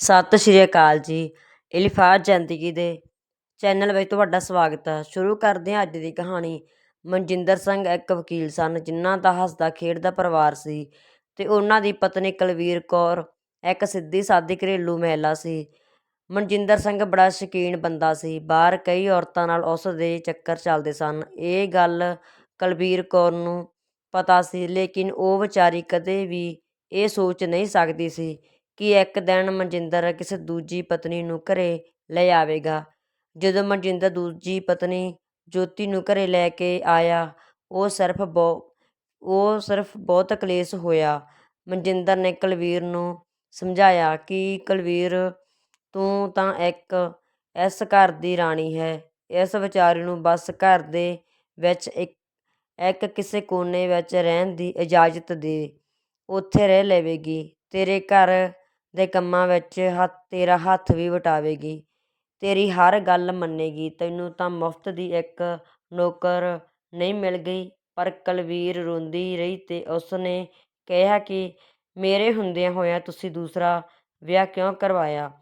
ਸਤਿ ਸ਼੍ਰੀ ਅਕਾਲ ਜੀ, ਇਲਫਾਜ਼ ਜ਼ਿੰਦਗੀ ਦੇ ਚੈਨਲ ਵਿੱਚ ਤੁਹਾਡਾ ਸਵਾਗਤ ਹੈ। ਸ਼ੁਰੂ ਕਰਦੇ ਹਾਂ ਅੱਜ ਦੀ ਕਹਾਣੀ। ਮਨਜਿੰਦਰ ਸਿੰਘ ਇੱਕ ਵਕੀਲ ਸਨ ਜਿਨ੍ਹਾਂ ਦਾ ਹੱਸਦਾ ਖੇਡਦਾ ਪਰਿਵਾਰ ਸੀ ਤੇ ਉਹਨਾਂ ਦੀ ਪਤਨੀ ਕੁਲਵੀਰ ਕੌਰ ਇੱਕ ਸਿੱਧੀ ਸਾਦੀ ਘਰੇਲੂ ਮਹਿਲਾ ਸੀ। ਮਨਜਿੰਦਰ ਸਿੰਘ ਬੜਾ ਸ਼ੌਕੀਨ ਬੰਦਾ ਸੀ। ਬਾਹਰ ਕਈ ਔਰਤਾਂ ਨਾਲ ਉਸ ਦੇ ਚੱਕਰ ਚੱਲਦੇ ਸਨ। ਇਹ ਗੱਲ ਕੁਲਵੀਰ ਕੌਰ ਨੂੰ ਪਤਾ ਸੀ, ਲੇਕਿਨ ਉਹ ਵਿਚਾਰੀ ਕਦੇ ਵੀ ਇਹ ਸੋਚ ਨਹੀਂ ਸਕਦੀ ਸੀ ਕਿ ਇੱਕ ਦਿਨ ਮਨਜਿੰਦਰ ਕਿਸੇ ਦੂਜੀ ਪਤਨੀ ਨੂੰ ਘਰੇ ਲੈ ਆਵੇਗਾ। ਜਦੋਂ ਮਨਜਿੰਦਰ ਦੂਜੀ ਪਤਨੀ ਜੋਤੀ ਨੂੰ ਘਰੇ ਲੈ ਕੇ ਆਇਆ, ਉਹ ਸਿਰਫ ਬਹੁ, ਉਹ ਸਿਰਫ ਬਹੁਤ ਕਲੇਸ਼ ਹੋਇਆ। ਮਨਜਿੰਦਰ ਨੇ ਕੁਲਵੀਰ ਨੂੰ ਸਮਝਾਇਆ ਕਿ ਕੁਲਵੀਰ, ਤੂੰ ਤਾਂ ਇੱਕ ਇਸ ਘਰ ਦੀ ਰਾਣੀ ਹੈ। ਇਸ ਵਿਚਾਰੀ ਨੂੰ ਬਸ ਘਰ ਦੇ ਵਿੱਚ ਇੱਕ ਇੱਕ ਕਿਸੇ ਕੋਨੇ ਵਿੱਚ ਰਹਿਣ ਦੀ ਇਜਾਜ਼ਤ ਦੇ। ਉੱਥੇ ਰਹਿ ਲਵੇਗੀ। ਤੇਰੇ ਘਰ ਦੇ ਕੰਮਾਂ ਵਿੱਚ ਹੱਥ, ਤੇਰਾ ਹੱਥ ਵੀ ਵਟਾਵੇਗੀ। ਤੇਰੀ ਹਰ ਗੱਲ ਮੰਨੇਗੀ। ਤੈਨੂੰ ਤਾਂ ਮੁਫਤ ਦੀ ਇੱਕ ਨੌਕਰ ਨਹੀਂ ਮਿਲ ਗਈ, ਪਰ ਕੁਲਵੀਰ ਰੋਂਦੀ ਰਹੀ ਤੇ ਉਸਨੇ ਕਿਹਾ ਕਿ ਮੇਰੇ ਹੁੰਦਿਆਂ ਹੋਇਆਂ ਤੁਸੀਂ ਦੂਸਰਾ ਵਿਆਹ ਕਿਉਂ ਕਰਵਾਇਆ?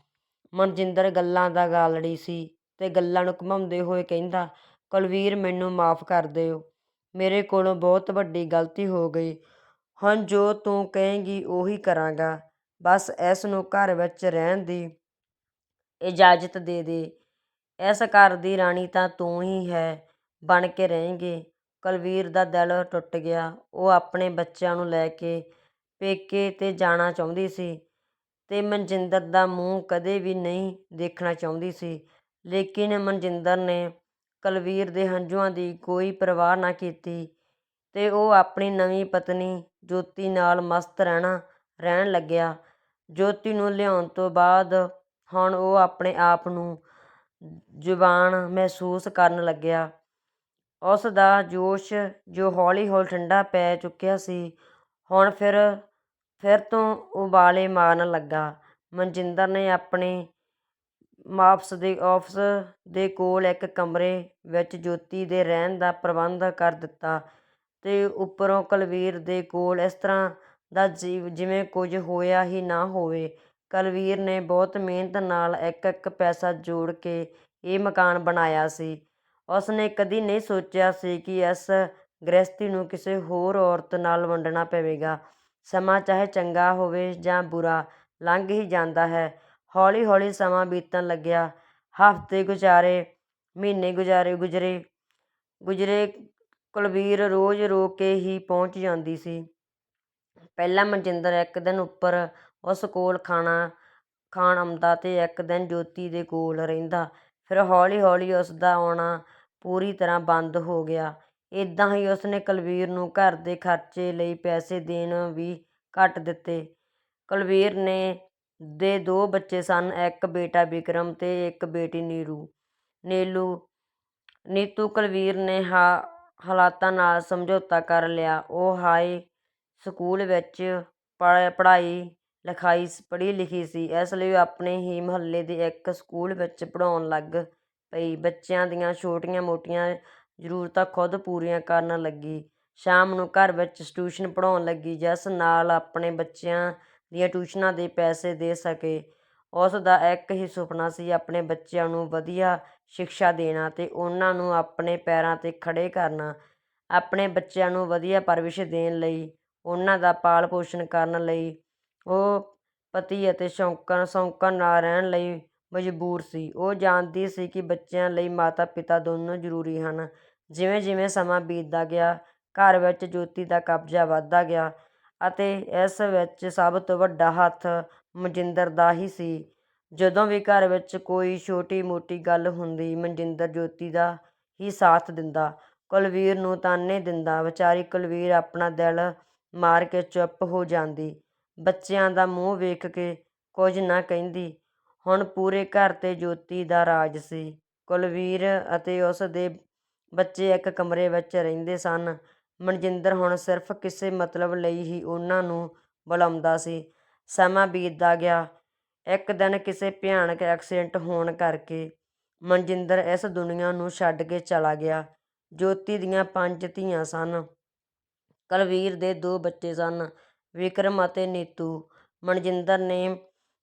ਮਨਜਿੰਦਰ ਗੱਲਾਂ ਦਾ ਗਾਲੜੀ ਸੀ ਤੇ ਗੱਲਾਂ ਨੂੰ ਘੁਮਾਉਂਦੇ ਹੋਏ ਕਹਿੰਦਾ, ਕੁਲਵੀਰ, ਮੈਨੂੰ ਮਾਫ਼ ਕਰ ਦਿਓ। ਮੇਰੇ ਕੋਲੋਂ ਬਹੁਤ ਵੱਡੀ ਗਲਤੀ ਹੋ ਗਈ। ਹੁਣ ਜੋ ਤੂੰ ਕਹੇਂਗੀ, ਉਹੀ ਕਰਾਂਗਾ। ਬਸ ਇਸ ਨੂੰ ਘਰ ਵਿੱਚ ਰਹਿਣ ਦੀ ਇਜਾਜ਼ਤ ਦੇ ਦੇ। ਇਸ ਘਰ ਦੀ ਰਾਣੀ ਤਾਂ ਤੂੰ ਹੀ ਹੈ, ਬਣ ਕੇ ਰਹੇਂਗੀ। ਕੁਲਵੀਰ ਦਾ ਦਿਲ ਟੁੱਟ ਗਿਆ। ਉਹ ਆਪਣੇ ਬੱਚਿਆਂ ਨੂੰ ਲੈ ਕੇ ਪੇਕੇ ਤੇ ਜਾਣਾ ਚਾਹੁੰਦੀ ਸੀ ਤੇ ਮਨਜਿੰਦਰ ਦਾ ਮੂੰਹ ਕਦੇ ਵੀ ਨਹੀਂ ਦੇਖਣਾ ਚਾਹੁੰਦੀ ਸੀ। ਲੇਕਿਨ ਮਨਜਿੰਦਰ ਨੇ ਕੁਲਵੀਰ ਦੇ ਹੰਝੂਆਂ ਦੀ ਕੋਈ ਪਰਵਾਹ ਨਾ ਕੀਤੀ ਤੇ ਉਹ ਆਪਣੀ ਨਵੀਂ ਪਤਨੀ ਜੋਤੀ ਨਾਲ ਮਸਤ ਰਹਿਣਾ ਰਹਿਣ ਲੱਗਿਆ। ਜੋਤੀ ਨੂੰ ਲਿਆਉਣ ਤੋਂ ਬਾਅਦ ਹੁਣ ਉਹ ਆਪਣੇ ਆਪ ਨੂੰ ਜਵਾਨ ਮਹਿਸੂਸ ਕਰਨ ਲੱਗਿਆ। ਉਸ ਦਾ ਜੋਸ਼ ਜੋ ਹੌਲੀ ਹੌਲੀ ਠੰਡਾ ਪੈ ਚੁੱਕਿਆ ਸੀ, ਹੁਣ ਫਿਰ ਫਿਰ ਤੋਂ ਉਬਾਲੇ ਮਾਰਨ ਲੱਗਾ। ਮਨਜਿੰਦਰ ਨੇ ਆਪਣੇ ਮਾਪਸ ਦੇ ਆਫਿਸ ਦੇ ਕੋਲ ਇੱਕ ਕਮਰੇ ਵਿੱਚ ਜੋਤੀ ਦੇ ਰਹਿਣ ਦਾ ਪ੍ਰਬੰਧ ਕਰ ਦਿੱਤਾ ਤੇ ਉੱਪਰੋਂ ਕੁਲਵੀਰ ਦੇ ਕੋਲ ਇਸ ਤਰ੍ਹਾਂ ਦਾ ਜਿਵੇਂ ਕੁਝ ਹੋਇਆ ਹੀ ਨਾ ਹੋਵੇ। ਕੁਲਵੀਰ ਨੇ ਬਹੁਤ ਮਿਹਨਤ ਨਾਲ ਇੱਕ ਇੱਕ ਪੈਸਾ ਜੋੜ ਕੇ ਇਹ ਮਕਾਨ ਬਣਾਇਆ ਸੀ। ਉਸਨੇ ਕਦੀ ਨਹੀਂ ਸੋਚਿਆ ਸੀ ਕਿ ਇਸ ਗ੍ਰਸਤੀ ਨੂੰ ਕਿਸੇ ਹੋਰ ਔਰਤ ਨਾਲ ਵੰਡਣਾ ਪਵੇਗਾ। ਸਮਾਂ ਚਾਹੇ ਚੰਗਾ ਹੋਵੇ ਜਾਂ ਬੁਰਾ, ਲੰਘ ਹੀ ਜਾਂਦਾ ਹੈ। ਹੌਲੀ ਹੌਲੀ ਸਮਾਂ ਬੀਤਣ ਲੱਗਿਆ। ਹਫ਼ਤੇ ਗੁਜ਼ਾਰੇ, ਮਹੀਨੇ ਗੁਜ਼ਾਰੇ, ਗੁਜ਼ਰੇ ਗੁਜ਼ਰੇ ਕੁਲਵੀਰ ਰੋਜ਼ ਰੋ ਕੇ ਹੀ ਪਹੁੰਚ ਜਾਂਦੀ ਸੀ। ਪਹਿਲਾਂ ਮਨਜਿੰਦਰ ਇੱਕ ਦਿਨ ਉੱਪਰ ਉਸ ਕੋਲ ਖਾਣਾ, ਖਾਣ ਆਉਂਦਾ ਅਤੇ ਇੱਕ ਦਿਨ ਜੋਤੀ ਦੇ ਕੋਲ ਰਹਿੰਦਾ। ਫਿਰ ਹੌਲੀ ਹੌਲੀ ਉਸ ਦਾ ਆਉਣਾ ਪੂਰੀ ਤਰ੍ਹਾਂ ਬੰਦ ਹੋ ਗਿਆ। ਇੱਦਾਂ ਹੀ ਉਸਨੇ ਕੁਲਵੀਰ ਨੂੰ ਘਰ ਦੇ ਖਰਚੇ ਲਈ ਪੈਸੇ ਦੇਣ ਵੀ ਘੱਟ ਦਿੱਤੇ। ਕੁਲਵੀਰ ਨੇ, ਦੇ ਦੋ ਬੱਚੇ ਸਨ, ਇੱਕ ਬੇਟਾ ਵਿਕਰਮ ਅਤੇ ਇੱਕ ਬੇਟੀ ਨੀਰੂ। ਨੀਲੂ, ਨੀਤੂ ਕੁਲਵੀਰ ਨੇ ਹਾ, ਹਾਲਾਤਾਂ ਨਾਲ ਸਮਝੌਤਾ ਕਰ ਲਿਆ। ਉਹ ਹਾਏ ਸਕੂਲ ਵਿੱਚ ਪੜ੍ਹਾਈ, ਲਿਖਾਈ ਪੜ੍ਹੀ ਲਿਖੀ ਸੀ। ਇਸ ਲਈ ਉਹ ਆਪਣੇ ਹੀ ਮੁਹੱਲੇ ਦੇ ਇੱਕ ਸਕੂਲ ਵਿੱਚ ਪੜ੍ਹਾਉਣ ਲੱਗ ਪਈ। ਬੱਚਿਆਂ ਦੀਆਂ ਛੋਟੀਆਂ ਮੋਟੀਆਂ ਜ਼ਰੂਰਤਾਂ ਖੁਦ ਪੂਰੀਆਂ ਕਰਨ ਲੱਗੀ। ਸ਼ਾਮ ਨੂੰ ਘਰ ਵਿੱਚ ਟਿਊਸ਼ਨ ਪੜ੍ਹਾਉਣ ਲੱਗੀ, ਜਿਸ ਨਾਲ ਆਪਣੇ ਬੱਚਿਆਂ ਦੀਆਂ ਟਿਊਸ਼ਨਾਂ ਦੇ ਪੈਸੇ ਦੇ ਸਕੇ। ਉਸ ਦਾ ਇੱਕ ਹੀ ਸੁਪਨਾ ਸੀ ਆਪਣੇ ਬੱਚਿਆਂ ਨੂੰ ਵਧੀਆ ਸਿੱਖਿਆ ਦੇਣਾ ਅਤੇ ਉਹਨਾਂ ਨੂੰ ਆਪਣੇ ਪੈਰਾਂ 'ਤੇ ਖੜ੍ਹੇ ਕਰਨਾ। ਆਪਣੇ ਬੱਚਿਆਂ ਨੂੰ ਵਧੀਆ ਪਰਵਰਿਸ਼ ਦੇਣ ਲਈ ਉਹਨਾਂ ਦਾ ਪਾਲ ਪੋਸ਼ਣ ਕਰਨ ਲਈ ਉਹ ਪਤੀ ਅਤੇ ਸ਼ੌਂਕਣ ਸ਼ੌਂਕਣ ਨਾਲ ਰਹਿਣ ਲਈ ਮਜਬੂਰ ਸੀ। ਉਹ ਜਾਣਦੀ ਸੀ ਕਿ ਬੱਚਿਆਂ ਲਈ ਮਾਤਾ ਪਿਤਾ ਦੋਨੋਂ ਜ਼ਰੂਰੀ ਹਨ। ਜਿਵੇਂ ਜਿਵੇਂ ਸਮਾਂ ਬੀਤਦਾ ਗਿਆ, ਘਰ ਵਿੱਚ ਜੋਤੀ ਦਾ ਕਬਜ਼ਾ ਵੱਧਦਾ ਗਿਆ ਅਤੇ ਇਸ ਵਿੱਚ ਸਭ ਤੋਂ ਵੱਡਾ ਹੱਥ ਮਨਜਿੰਦਰ ਦਾ ਹੀ ਸੀ। ਜਦੋਂ ਵੀ ਘਰ ਵਿੱਚ ਕੋਈ ਛੋਟੀ ਮੋਟੀ ਗੱਲ ਹੁੰਦੀ, ਮਨਜਿੰਦਰ ਜੋਤੀ ਦਾ ਹੀ ਸਾਥ ਦਿੰਦਾ। ਕੁਲਵੀਰ ਨੂੰ ਤਾਨੇ ਦਿੰਦਾ, ਵਿਚਾਰੀ ਕੁਲਵੀਰ, ਆਪਣਾ ਦਿਲ ਮਾਰ ਕੇ ਚੁੱਪ ਹੋ ਜਾਂਦੀ। ਬੱਚਿਆਂ ਦਾ ਮੂੰਹ ਵੇਖ ਕੇ ਕੁਝ ਨਾ ਕਹਿੰਦੀ। ਹੁਣ ਪੂਰੇ ਘਰ 'ਤੇ ਜੋਤੀ ਦਾ ਰਾਜ ਸੀ। ਕੁਲਵੀਰ ਅਤੇ ਉਸ ਦੇ ਬੱਚੇ ਇੱਕ ਕਮਰੇ ਵਿੱਚ ਰਹਿੰਦੇ ਸਨ। ਮਨਜਿੰਦਰ ਹੁਣ ਸਿਰਫ ਕਿਸੇ ਮਤਲਬ ਲਈ ਹੀ ਉਹਨਾਂ ਨੂੰ ਬੁਲਾਉਂਦਾ ਸੀ। ਸਮਾਂ ਬੀਤਦਾ ਗਿਆ। ਇੱਕ ਦਿਨ ਕਿਸੇ ਭਿਆਨਕ ਐਕਸੀਡੈਂਟ ਹੋਣ ਕਰਕੇ ਮਨਜਿੰਦਰ ਇਸ ਦੁਨੀਆ ਨੂੰ ਛੱਡ ਕੇ ਚਲਾ ਗਿਆ। ਜੋਤੀ ਦੀਆਂ ਪੰਜ ਧੀਆਂ ਸਨ। ਕੁਲਵੀਰ ਦੇ ਦੋ ਬੱਚੇ ਸਨ ਵਿਕਰਮ ਅਤੇ ਨੀਤੂ ਮਨਜਿੰਦਰ ਨੇ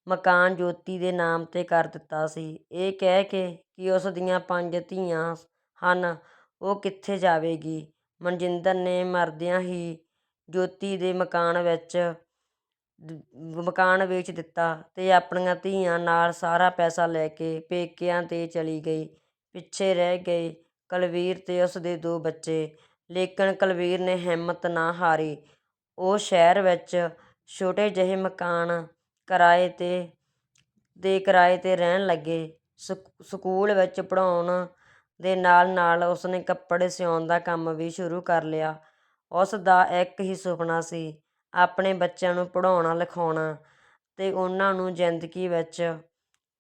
ਮਕਾਨ ਜੋਤੀ ਦੇ ਨਾਮ 'ਤੇ ਕਰ ਦਿੱਤਾ ਸੀ। ਇਹ ਕਹਿ ਕੇ ਕਿ ਉਸ ਦੀਆਂ ਪੰਜ ਧੀਆਂ ਹਨ, ਉਹ ਕਿੱਥੇ ਜਾਵੇਗੀ। ਮਨਜਿੰਦਰ ਨੇ ਮਰਦਿਆਂ ਹੀ ਜੋਤੀ ਦੇ ਮਕਾਨ ਵਿੱਚ ਮਕਾਨ ਵੇਚ ਦਿੱਤਾ ਅਤੇ ਆਪਣੀਆਂ ਧੀਆਂ ਨਾਲ ਸਾਰਾ ਪੈਸਾ ਲੈ ਕੇ ਪੇਕਿਆਂ 'ਤੇ ਚਲੀ ਗਈ। ਪਿੱਛੇ ਰਹਿ ਗਏ ਕੁਲਵੀਰ ਤੇ ਉਸਦੇ ਦੋ ਬੱਚੇ। ਲੇਕਿਨ ਕੁਲਵੀਰ ਨੇ ਹਿੰਮਤ ਨਾ ਹਾਰੀ। ਉਹ ਸ਼ਹਿਰ ਵਿੱਚ ਛੋਟੇ ਜਿਹੇ ਮਕਾਨ ਕਿਰਾਏ 'ਤੇ ਦੇ ਕਿਰਾਏ 'ਤੇ ਰਹਿਣ ਲੱਗੇ। ਸਕ ਸਕੂਲ ਵਿੱਚ ਪੜ੍ਹਾਉਣ ਦੇ ਨਾਲ-ਨਾਲ ਉਸਨੇ ਕੱਪੜੇ ਸਿਉਣ ਦਾ ਕੰਮ ਵੀ ਸ਼ੁਰੂ ਕਰ ਲਿਆ। ਉਸ ਦਾ ਇੱਕ ਹੀ ਸੁਪਨਾ ਸੀ, ਆਪਣੇ ਬੱਚਿਆਂ ਨੂੰ ਪੜ੍ਹਾਉਣਾ-ਲਿਖਾਉਣਾ ਅਤੇ ਉਹਨਾਂ ਨੂੰ ਜ਼ਿੰਦਗੀ ਵਿੱਚ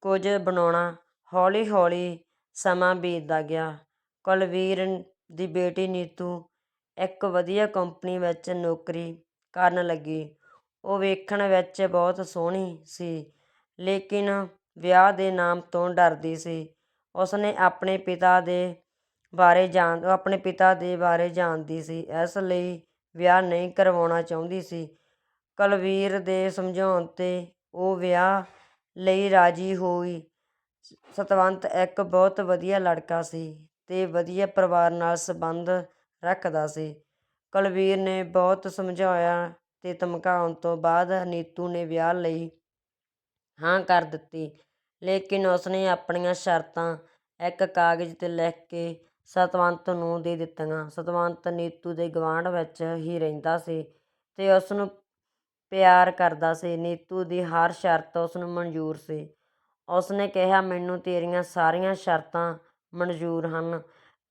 ਕੁਝ ਬਣਾਉਣਾ। ਹੌਲੀ-ਹੌਲੀ ਸਮਾਂ ਬੀਤਦਾ ਗਿਆ। ਕੁਲਵੀਰ ਦੀ ਬੇਟੀ ਨੀਤੂ ਇੱਕ ਵਧੀਆ ਕੰਪਨੀ ਵਿੱਚ ਨੌਕਰੀ ਕਰਨ ਲੱਗੀ। ਉਹ ਵੇਖਣ ਵਿੱਚ ਬਹੁਤ ਸੋਹਣੀ ਸੀ, ਲੇਕਿਨ ਵਿਆਹ ਦੇ ਨਾਮ ਤੋਂ ਡਰਦੀ ਸੀ। ਉਸਨੇ ਆਪਣੇ ਪਿਤਾ ਦੇ ਬਾਰੇ ਜਾਣ ਆਪਣੇ ਪਿਤਾ ਦੇ ਬਾਰੇ ਜਾਣਦੀ ਸੀ, ਇਸ ਲਈ ਵਿਆਹ ਨਹੀਂ ਕਰਵਾਉਣਾ ਚਾਹੁੰਦੀ ਸੀ। ਕੁਲਵੀਰ ਦੇ ਸਮਝਾਉਣ 'ਤੇ ਉਹ ਵਿਆਹ ਲਈ ਰਾਜ਼ੀ ਹੋਈ। ਸਤਵੰਤ ਇੱਕ ਬਹੁਤ ਵਧੀਆ ਲੜਕਾ ਸੀ ਤੇ ਵਧੀਆ ਪਰਿਵਾਰ ਨਾਲ ਸੰਬੰਧ ਰੱਖਦਾ ਸੀ। ਕੁਲਵੀਰ ਨੇ ਬਹੁਤ ਸਮਝਾਇਆ ਅਤੇ ਧਮਕਾਉਣ ਤੋਂ ਬਾਅਦ ਨੀਤੂ ਨੇ ਵਿਆਹ ਲਈ ਹਾਂ ਕਰ ਦਿੱਤੀ। ਲੇਕਿਨ ਉਸਨੇ ਆਪਣੀਆਂ ਸ਼ਰਤਾਂ ਇੱਕ ਕਾਗਜ਼ 'ਤੇ ਲਿਖ ਕੇ ਸਤਵੰਤ ਨੂੰ ਦੇ ਦਿੱਤੀਆਂ। ਸਤਵੰਤ ਨੀਤੂ ਦੇ ਗੁਆਂਢ ਵਿੱਚ ਹੀ ਰਹਿੰਦਾ ਸੀ ਤੇ ਉਸਨੂੰ ਪਿਆਰ ਕਰਦਾ ਸੀ। ਨੀਤੂ ਦੀ ਹਰ ਸ਼ਰਤ ਉਸਨੂੰ ਮਨਜ਼ੂਰ ਸੀ। ਉਸਨੇ ਕਿਹਾ, "ਮੈਨੂੰ ਤੇਰੀਆਂ ਸਾਰੀਆਂ ਸ਼ਰਤਾਂ ਮਨਜ਼ੂਰ ਹਨ,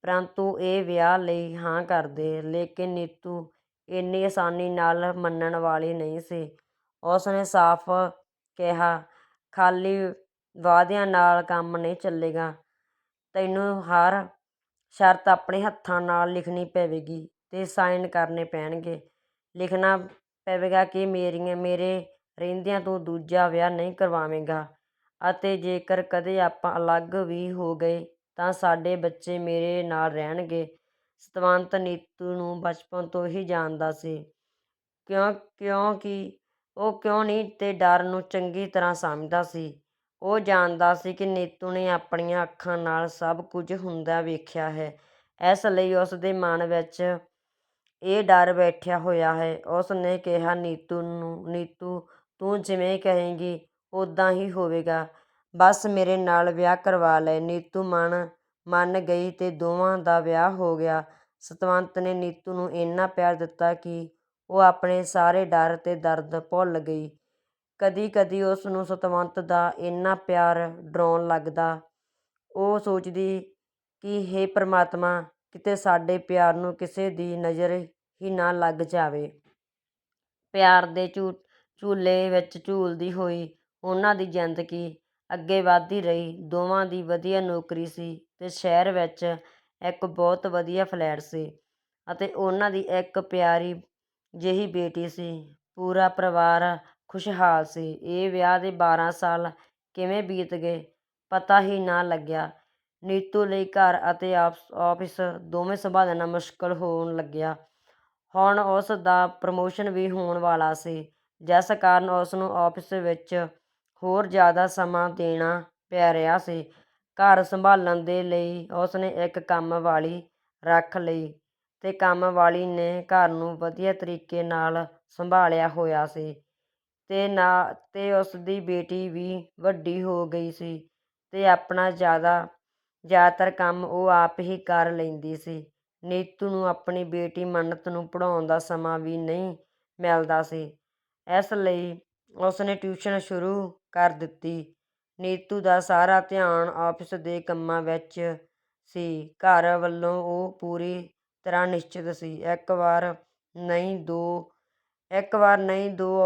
ਪਰੰਤੂ ਇਹ ਵਿਆਹ ਲਈ ਹਾਂ ਕਰਦੇ ਲੇਕਿਨ ਨੀਤੂ ਇੰਨੀ ਆਸਾਨੀ ਨਾਲ ਮੰਨਣ ਵਾਲੀ ਨਹੀਂ ਸੀ। ਉਸਨੇ ਸਾਫ਼ ਕਿਹਾ, "ਖਾਲੀ ਵਾਅਦਿਆਂ ਨਾਲ ਕੰਮ ਨਹੀਂ ਚੱਲੇਗਾ। ਤੈਨੂੰ ਹਰ ਸ਼ਰਤ ਆਪਣੇ ਹੱਥਾਂ ਨਾਲ ਲਿਖਣੀ ਪਵੇਗੀ ਅਤੇ ਸਾਈਨ ਕਰਨੇ ਪੈਣਗੇ। ਲਿਖਣਾ ਪਵੇਗਾ ਕਿ ਮੇਰੇ ਰਹਿੰਦਿਆਂ ਤੋਂ ਦੂਜਾ ਵਿਆਹ ਨਹੀਂ ਕਰਵਾਵੇਂਗਾ ਅਤੇ ਜੇਕਰ ਕਦੇ ਆਪਾਂ ਅਲੱਗ ਵੀ ਹੋ ਗਏ ਤਾਂ ਸਾਡੇ ਬੱਚੇ ਮੇਰੇ ਨਾਲ ਰਹਿਣਗੇ।" ਸਤਵੰਤ ਨੀਤੂ ਨੂੰ ਬਚਪਨ ਤੋਂ ਹੀ ਜਾਣਦਾ ਸੀ। ਕਿਉਂ ਕਿਉਂਕਿ ਉਹ ਕਿਉਂ ਨਹੀਂ ਤੇ ਡਰ ਨੂੰ ਚੰਗੀ ਤਰ੍ਹਾਂ ਸਮਝਦਾ ਸੀ। ਉਹ ਜਾਣਦਾ ਸੀ ਕਿ ਨੀਤੂ ਨੇ ਆਪਣੀਆਂ ਅੱਖਾਂ ਨਾਲ ਸਭ ਕੁਝ ਹੁੰਦਾ ਵੇਖਿਆ ਹੈ, ਇਸ ਲਈ ਉਸਦੇ ਮਨ ਵਿੱਚ ਇਹ ਡਰ ਬੈਠਿਆ ਹੋਇਆ ਹੈ। ਉਸ ਨੇ ਕਿਹਾ, "ਨੀਤੂ, ਨੂੰ ਨੀਤੂ ਤੂੰ ਜਿਵੇਂ ਕਹੇਂਗੀ ਓਦਾਂ ਹੀ ਹੋਵੇਗਾ। ਬਸ ਮੇਰੇ ਨਾਲ ਵਿਆਹ ਕਰਵਾ ਲੈ।" ਨੀਤੂ ਮਨ ਮੰਨ ਗਈ ਤੇ ਦੋਵਾਂ ਦਾ ਵਿਆਹ ਹੋ ਗਿਆ। ਸਤਵੰਤ ਨੇ ਨੀਤੂ ਨੂੰ ਇੰਨਾ ਪਿਆਰ ਦਿੱਤਾ ਕਿ ਉਹ ਆਪਣੇ ਸਾਰੇ ਡਰ ਤੇ ਦਰਦ ਭੁੱਲ ਗਈ। ਕਦੀ-ਕਦੀ ਉਸਨੂੰ ਸਤਵੰਤ ਦਾ ਇੰਨਾ ਪਿਆਰ ਡਰਾਉਣ ਲੱਗਦਾ। ਉਹ ਸੋਚਦੀ ਕਿ ਹੇ ਪਰਮਾਤਮਾ, ਕਿਤੇ ਸਾਡੇ ਪਿਆਰ ਨੂੰ ਕਿਸੇ ਦੀ ਨਜ਼ਰ ਹੀ ਨਾ ਲੱਗ ਜਾਵੇ। ਪਿਆਰ ਦੇ ਝੂ ਝੂਲੇ ਵਿੱਚ ਝੂਲਦੀ ਹੋਈ ਉਹਨਾਂ ਦੀ ਜ਼ਿੰਦਗੀ ਅੱਗੇ ਵਧਦੀ ਰਹੀ। ਦੋਵਾਂ ਦੀ ਵਧੀਆ ਨੌਕਰੀ ਸੀ ਅਤੇ ਸ਼ਹਿਰ ਵਿੱਚ ਇੱਕ ਬਹੁਤ ਵਧੀਆ ਫਲੈਟ ਸੀ ਅਤੇ ਉਹਨਾਂ ਦੀ ਇੱਕ ਪਿਆਰੀ ਜਿਹੀ ਬੇਟੀ ਸੀ। ਪੂਰਾ ਪਰਿਵਾਰ ਖੁਸ਼ਹਾਲ ਸੀ। ਇਹ ਵਿਆਹ ਦੇ ਬਾਰ੍ਹਾਂ ਸਾਲ ਕਿਵੇਂ ਬੀਤ ਗਏ, ਪਤਾ ਹੀ ਨਾ ਲੱਗਿਆ। ਨੀਤੂ ਲਈ ਘਰ ਅਤੇ ਆਫ਼ਿਸ ਦੋਵੇਂ ਸੰਭਾਲਣਾ ਮੁਸ਼ਕਲ ਹੋਣ ਲੱਗਿਆ। ਹੁਣ ਉਸ ਦਾ ਪ੍ਰਮੋਸ਼ਨ ਵੀ ਹੋਣ ਵਾਲਾ ਸੀ, ਜਿਸ ਕਾਰਨ ਉਸ ਨੂੰ ਆਫ਼ਿਸ ਵਿੱਚ ਹੋਰ ਜ਼ਿਆਦਾ ਸਮਾਂ ਦੇਣਾ ਪੈ ਰਿਹਾ ਸੀ। ਘਰ ਸੰਭਾਲਣ ਦੇ ਲਈ ਉਸਨੇ ਇੱਕ ਕੰਮ ਵਾਲੀ ਰੱਖ ਲਈ ਅਤੇ ਕੰਮ ਵਾਲੀ ਨੇ ਘਰ ਨੂੰ ਵਧੀਆ ਤਰੀਕੇ ਨਾਲ ਸੰਭਾਲਿਆ ਹੋਇਆ ਸੀ ਅਤੇ ਨਾ ਤੇ ਉਸਦੀ ਬੇਟੀ ਵੀ ਵੱਡੀ ਹੋ ਗਈ ਸੀ ਅਤੇ ਆਪਣਾ ਜ਼ਿਆਦਾ ਜ਼ਿਆਦਾਤਰ ਕੰਮ ਉਹ ਆਪ ਹੀ ਕਰ ਲੈਂਦੀ ਸੀ। ਨੀਤੂ ਨੂੰ ਆਪਣੀ ਬੇਟੀ ਮੰਨਤ ਨੂੰ ਪੜ੍ਹਾਉਣ ਦਾ ਸਮਾਂ ਵੀ ਨਹੀਂ ਮਿਲਦਾ ਸੀ, ਇਸ ਲਈ ਉਸਨੇ ਟਿਊਸ਼ਨ ਸ਼ੁਰੂ ਕਰ ਦਿੱਤੀ। ਨੀਤੂ ਦਾ ਸਾਰਾ ਧਿਆਨ ਆਫ਼ਿਸ ਦੇ ਕੰਮਾਂ ਵਿੱਚ ਸੀ। ਘਰ ਵੱਲੋਂ ਉਹ ਪੂਰੀ ਤਰ੍ਹਾਂ ਨਿਸ਼ਚਿਤ ਸੀ। ਇੱਕ ਵਾਰ ਨਹੀਂ, ਦੋ ਇੱਕ ਵਾਰ ਨਹੀਂ ਦੋ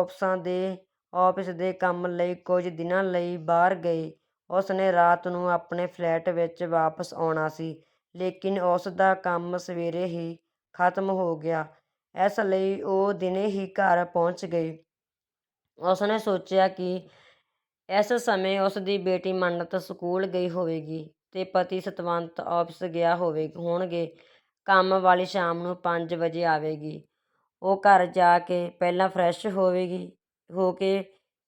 ਆਫ਼ਿਸ ਦੇ ਕੰਮ ਲਈ ਕੁਝ ਦਿਨਾਂ ਲਈ ਬਾਹਰ ਗਈ। ਉਸਨੇ ਰਾਤ ਨੂੰ ਆਪਣੇ ਫਲੈਟ ਵਿੱਚ ਵਾਪਸ ਆਉਣਾ ਸੀ, ਲੇਕਿਨ ਉਸ ਦਾ ਕੰਮ ਸਵੇਰੇ ਹੀ ਖ਼ਤਮ ਹੋ ਗਿਆ, ਇਸ ਲਈ ਉਹ ਦਿਨੇ ਹੀ ਘਰ ਪਹੁੰਚ ਗਈ। ਉਸਨੇ ਸੋਚਿਆ ਕਿ ਇਸ ਸਮੇਂ ਉਸ ਦੀ ਬੇਟੀ ਮੰਨਤ ਸਕੂਲ ਗਈ ਹੋਵੇਗੀ ਅਤੇ ਪਤੀ ਸਤਵੰਤ ਆਫ਼ਿਸ ਗਿਆ ਹੋਵੇ, ਹੋਣਗੇ। ਕੰਮ ਵਾਲੀ ਸ਼ਾਮ ਨੂੰ ਪੰਜ ਵਜੇ ਆਵੇਗੀ। ਉਹ ਘਰ ਜਾ ਕੇ ਪਹਿਲਾਂ ਫਰੈਸ਼ ਹੋਵੇਗੀ, ਹੋ ਕੇ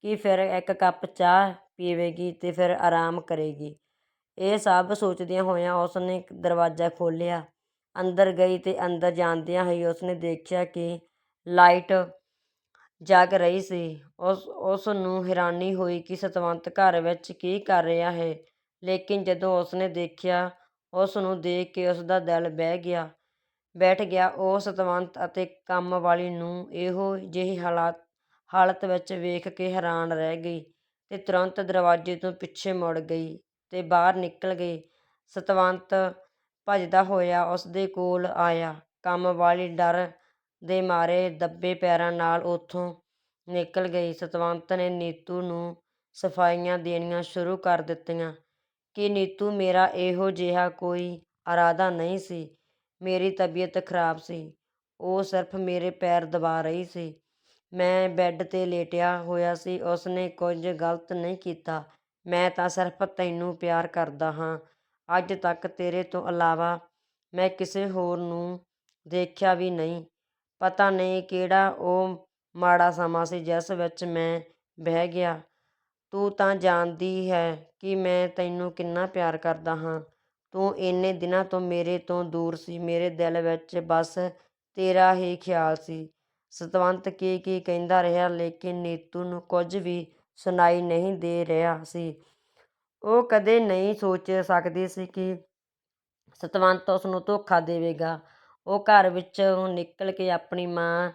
ਕਿ ਫਿਰ ਇੱਕ ਕੱਪ ਚਾਹ ਪੀਵੇਗੀ ਅਤੇ ਫਿਰ ਆਰਾਮ ਕਰੇਗੀ ਇਹ ਸਭ ਸੋਚਦਿਆਂ ਹੋਇਆਂ ਉਸਨੇ ਦਰਵਾਜ਼ਾ ਖੋਲ੍ਹਿਆ ਅੰਦਰ ਗਈ ਅਤੇ ਅੰਦਰ ਜਾਂਦਿਆਂ ਹੀ ਉਸਨੇ ਦੇਖਿਆ ਕਿ ਲਾਈਟ ਜਾਗ ਰਹੀ ਸੀ। ਉਸ ਉਸ ਨੂੰ ਹੈਰਾਨੀ ਹੋਈ ਕਿ ਸਤਵੰਤ ਘਰ ਵਿੱਚ ਕੀ ਕਰ ਰਿਹਾ ਹੈ। ਲੇਕਿਨ ਜਦੋਂ ਉਸਨੇ ਦੇਖਿਆ, ਉਸ ਨੂੰ ਦੇਖ ਕੇ ਉਸਦਾ ਦਿਲ ਬਹਿ ਗਿਆ। ਬੈਠ ਗਿਆ। ਉਹ ਸਤਵੰਤ ਅਤੇ ਕੰਮ ਵਾਲੀ ਨੂੰ ਇਹੋ ਜਿਹੀ ਹਾਲਾਤ, ਹਾਲਤ ਵਿੱਚ ਵੇਖ ਕੇ ਹੈਰਾਨ ਰਹਿ ਗਈ ਤੇ ਤੁਰੰਤ ਦਰਵਾਜ਼ੇ ਤੋਂ ਪਿੱਛੇ ਮੁੜ ਗਈ ਤੇ ਬਾਹਰ ਨਿਕਲ ਗਈ। ਸਤਵੰਤ ਭੱਜਦਾ ਹੋਇਆ ਉਸਦੇ ਕੋਲ ਆਇਆ। ਕੰਮ ਵਾਲੀ ਡਰ ਦੇ ਮਾਰੇ ਦੱਬੇ ਪੈਰਾਂ ਨਾਲ ਉੱਥੋਂ ਨਿਕਲ ਗਈ। ਸਤਵੰਤ ਨੇ ਨੀਤੂ ਨੂੰ ਸਫਾਈਆਂ ਦੇਣੀਆਂ ਸ਼ੁਰੂ ਕਰ ਦਿੱਤੀਆਂ ਕਿ ਨੀਤੂ, ਮੇਰਾ ਇਹੋ ਜਿਹਾ ਕੋਈ ਇਰਾਦਾ ਨਹੀਂ ਸੀ। ਮੇਰੀ ਤਬੀਅਤ ਖਰਾਬ ਸੀ। ਉਹ ਸਿਰਫ ਮੇਰੇ ਪੈਰ ਦਬਾ ਰਹੀ ਸੀ। ਮੈਂ ਬੈੱਡ 'ਤੇ ਲੇਟਿਆ ਹੋਇਆ ਸੀ। ਉਸਨੇ ਕੁਝ ਗਲਤ ਨਹੀਂ ਕੀਤਾ। ਮੈਂ ਤਾਂ ਸਿਰਫ ਤੈਨੂੰ ਪਿਆਰ ਕਰਦਾ ਹਾਂ। ਅੱਜ ਤੱਕ ਤੇਰੇ ਤੋਂ ਇਲਾਵਾ ਮੈਂ ਕਿਸੇ ਹੋਰ ਨੂੰ ਦੇਖਿਆ ਵੀ ਨਹੀਂ। ਪਤਾ ਨਹੀਂ ਕਿਹੜਾ ਉਹ ਮਾੜਾ ਸਮਾਂ ਸੀ ਜਿਸ ਵਿੱਚ ਮੈਂ ਬਹਿ ਗਿਆ। ਤੂੰ ਤਾਂ ਜਾਣਦੀ ਹੈ ਕਿ ਮੈਂ ਤੈਨੂੰ ਕਿੰਨਾ ਪਿਆਰ ਕਰਦਾ ਹਾਂ। ਤੂੰ ਇੰਨੇ ਦਿਨਾਂ ਤੋਂ ਮੇਰੇ ਤੋਂ ਦੂਰ ਸੀ। ਮੇਰੇ ਦਿਲ ਵਿੱਚ ਬਸ ਤੇਰਾ ਹੀ ਖਿਆਲ ਸੀ। ਸਤਵੰਤ ਕੀ ਕੀ ਕਹਿੰਦਾ ਰਿਹਾ, ਲੇਕਿਨ ਨੀਤੂ ਨੂੰ ਕੁਝ ਵੀ ਸੁਣਾਈ ਨਹੀਂ ਦੇ ਰਿਹਾ ਸੀ। ਉਹ ਕਦੇ ਨਹੀਂ ਸੋਚ ਸਕਦੀ ਸੀ ਕਿ ਸਤਵੰਤ ਉਸ ਨੂੰ ਧੋਖਾ ਦੇਵੇਗਾ। ਉਹ ਘਰ ਵਿੱਚੋਂ ਨਿਕਲ ਕੇ ਆਪਣੀ ਮਾਂ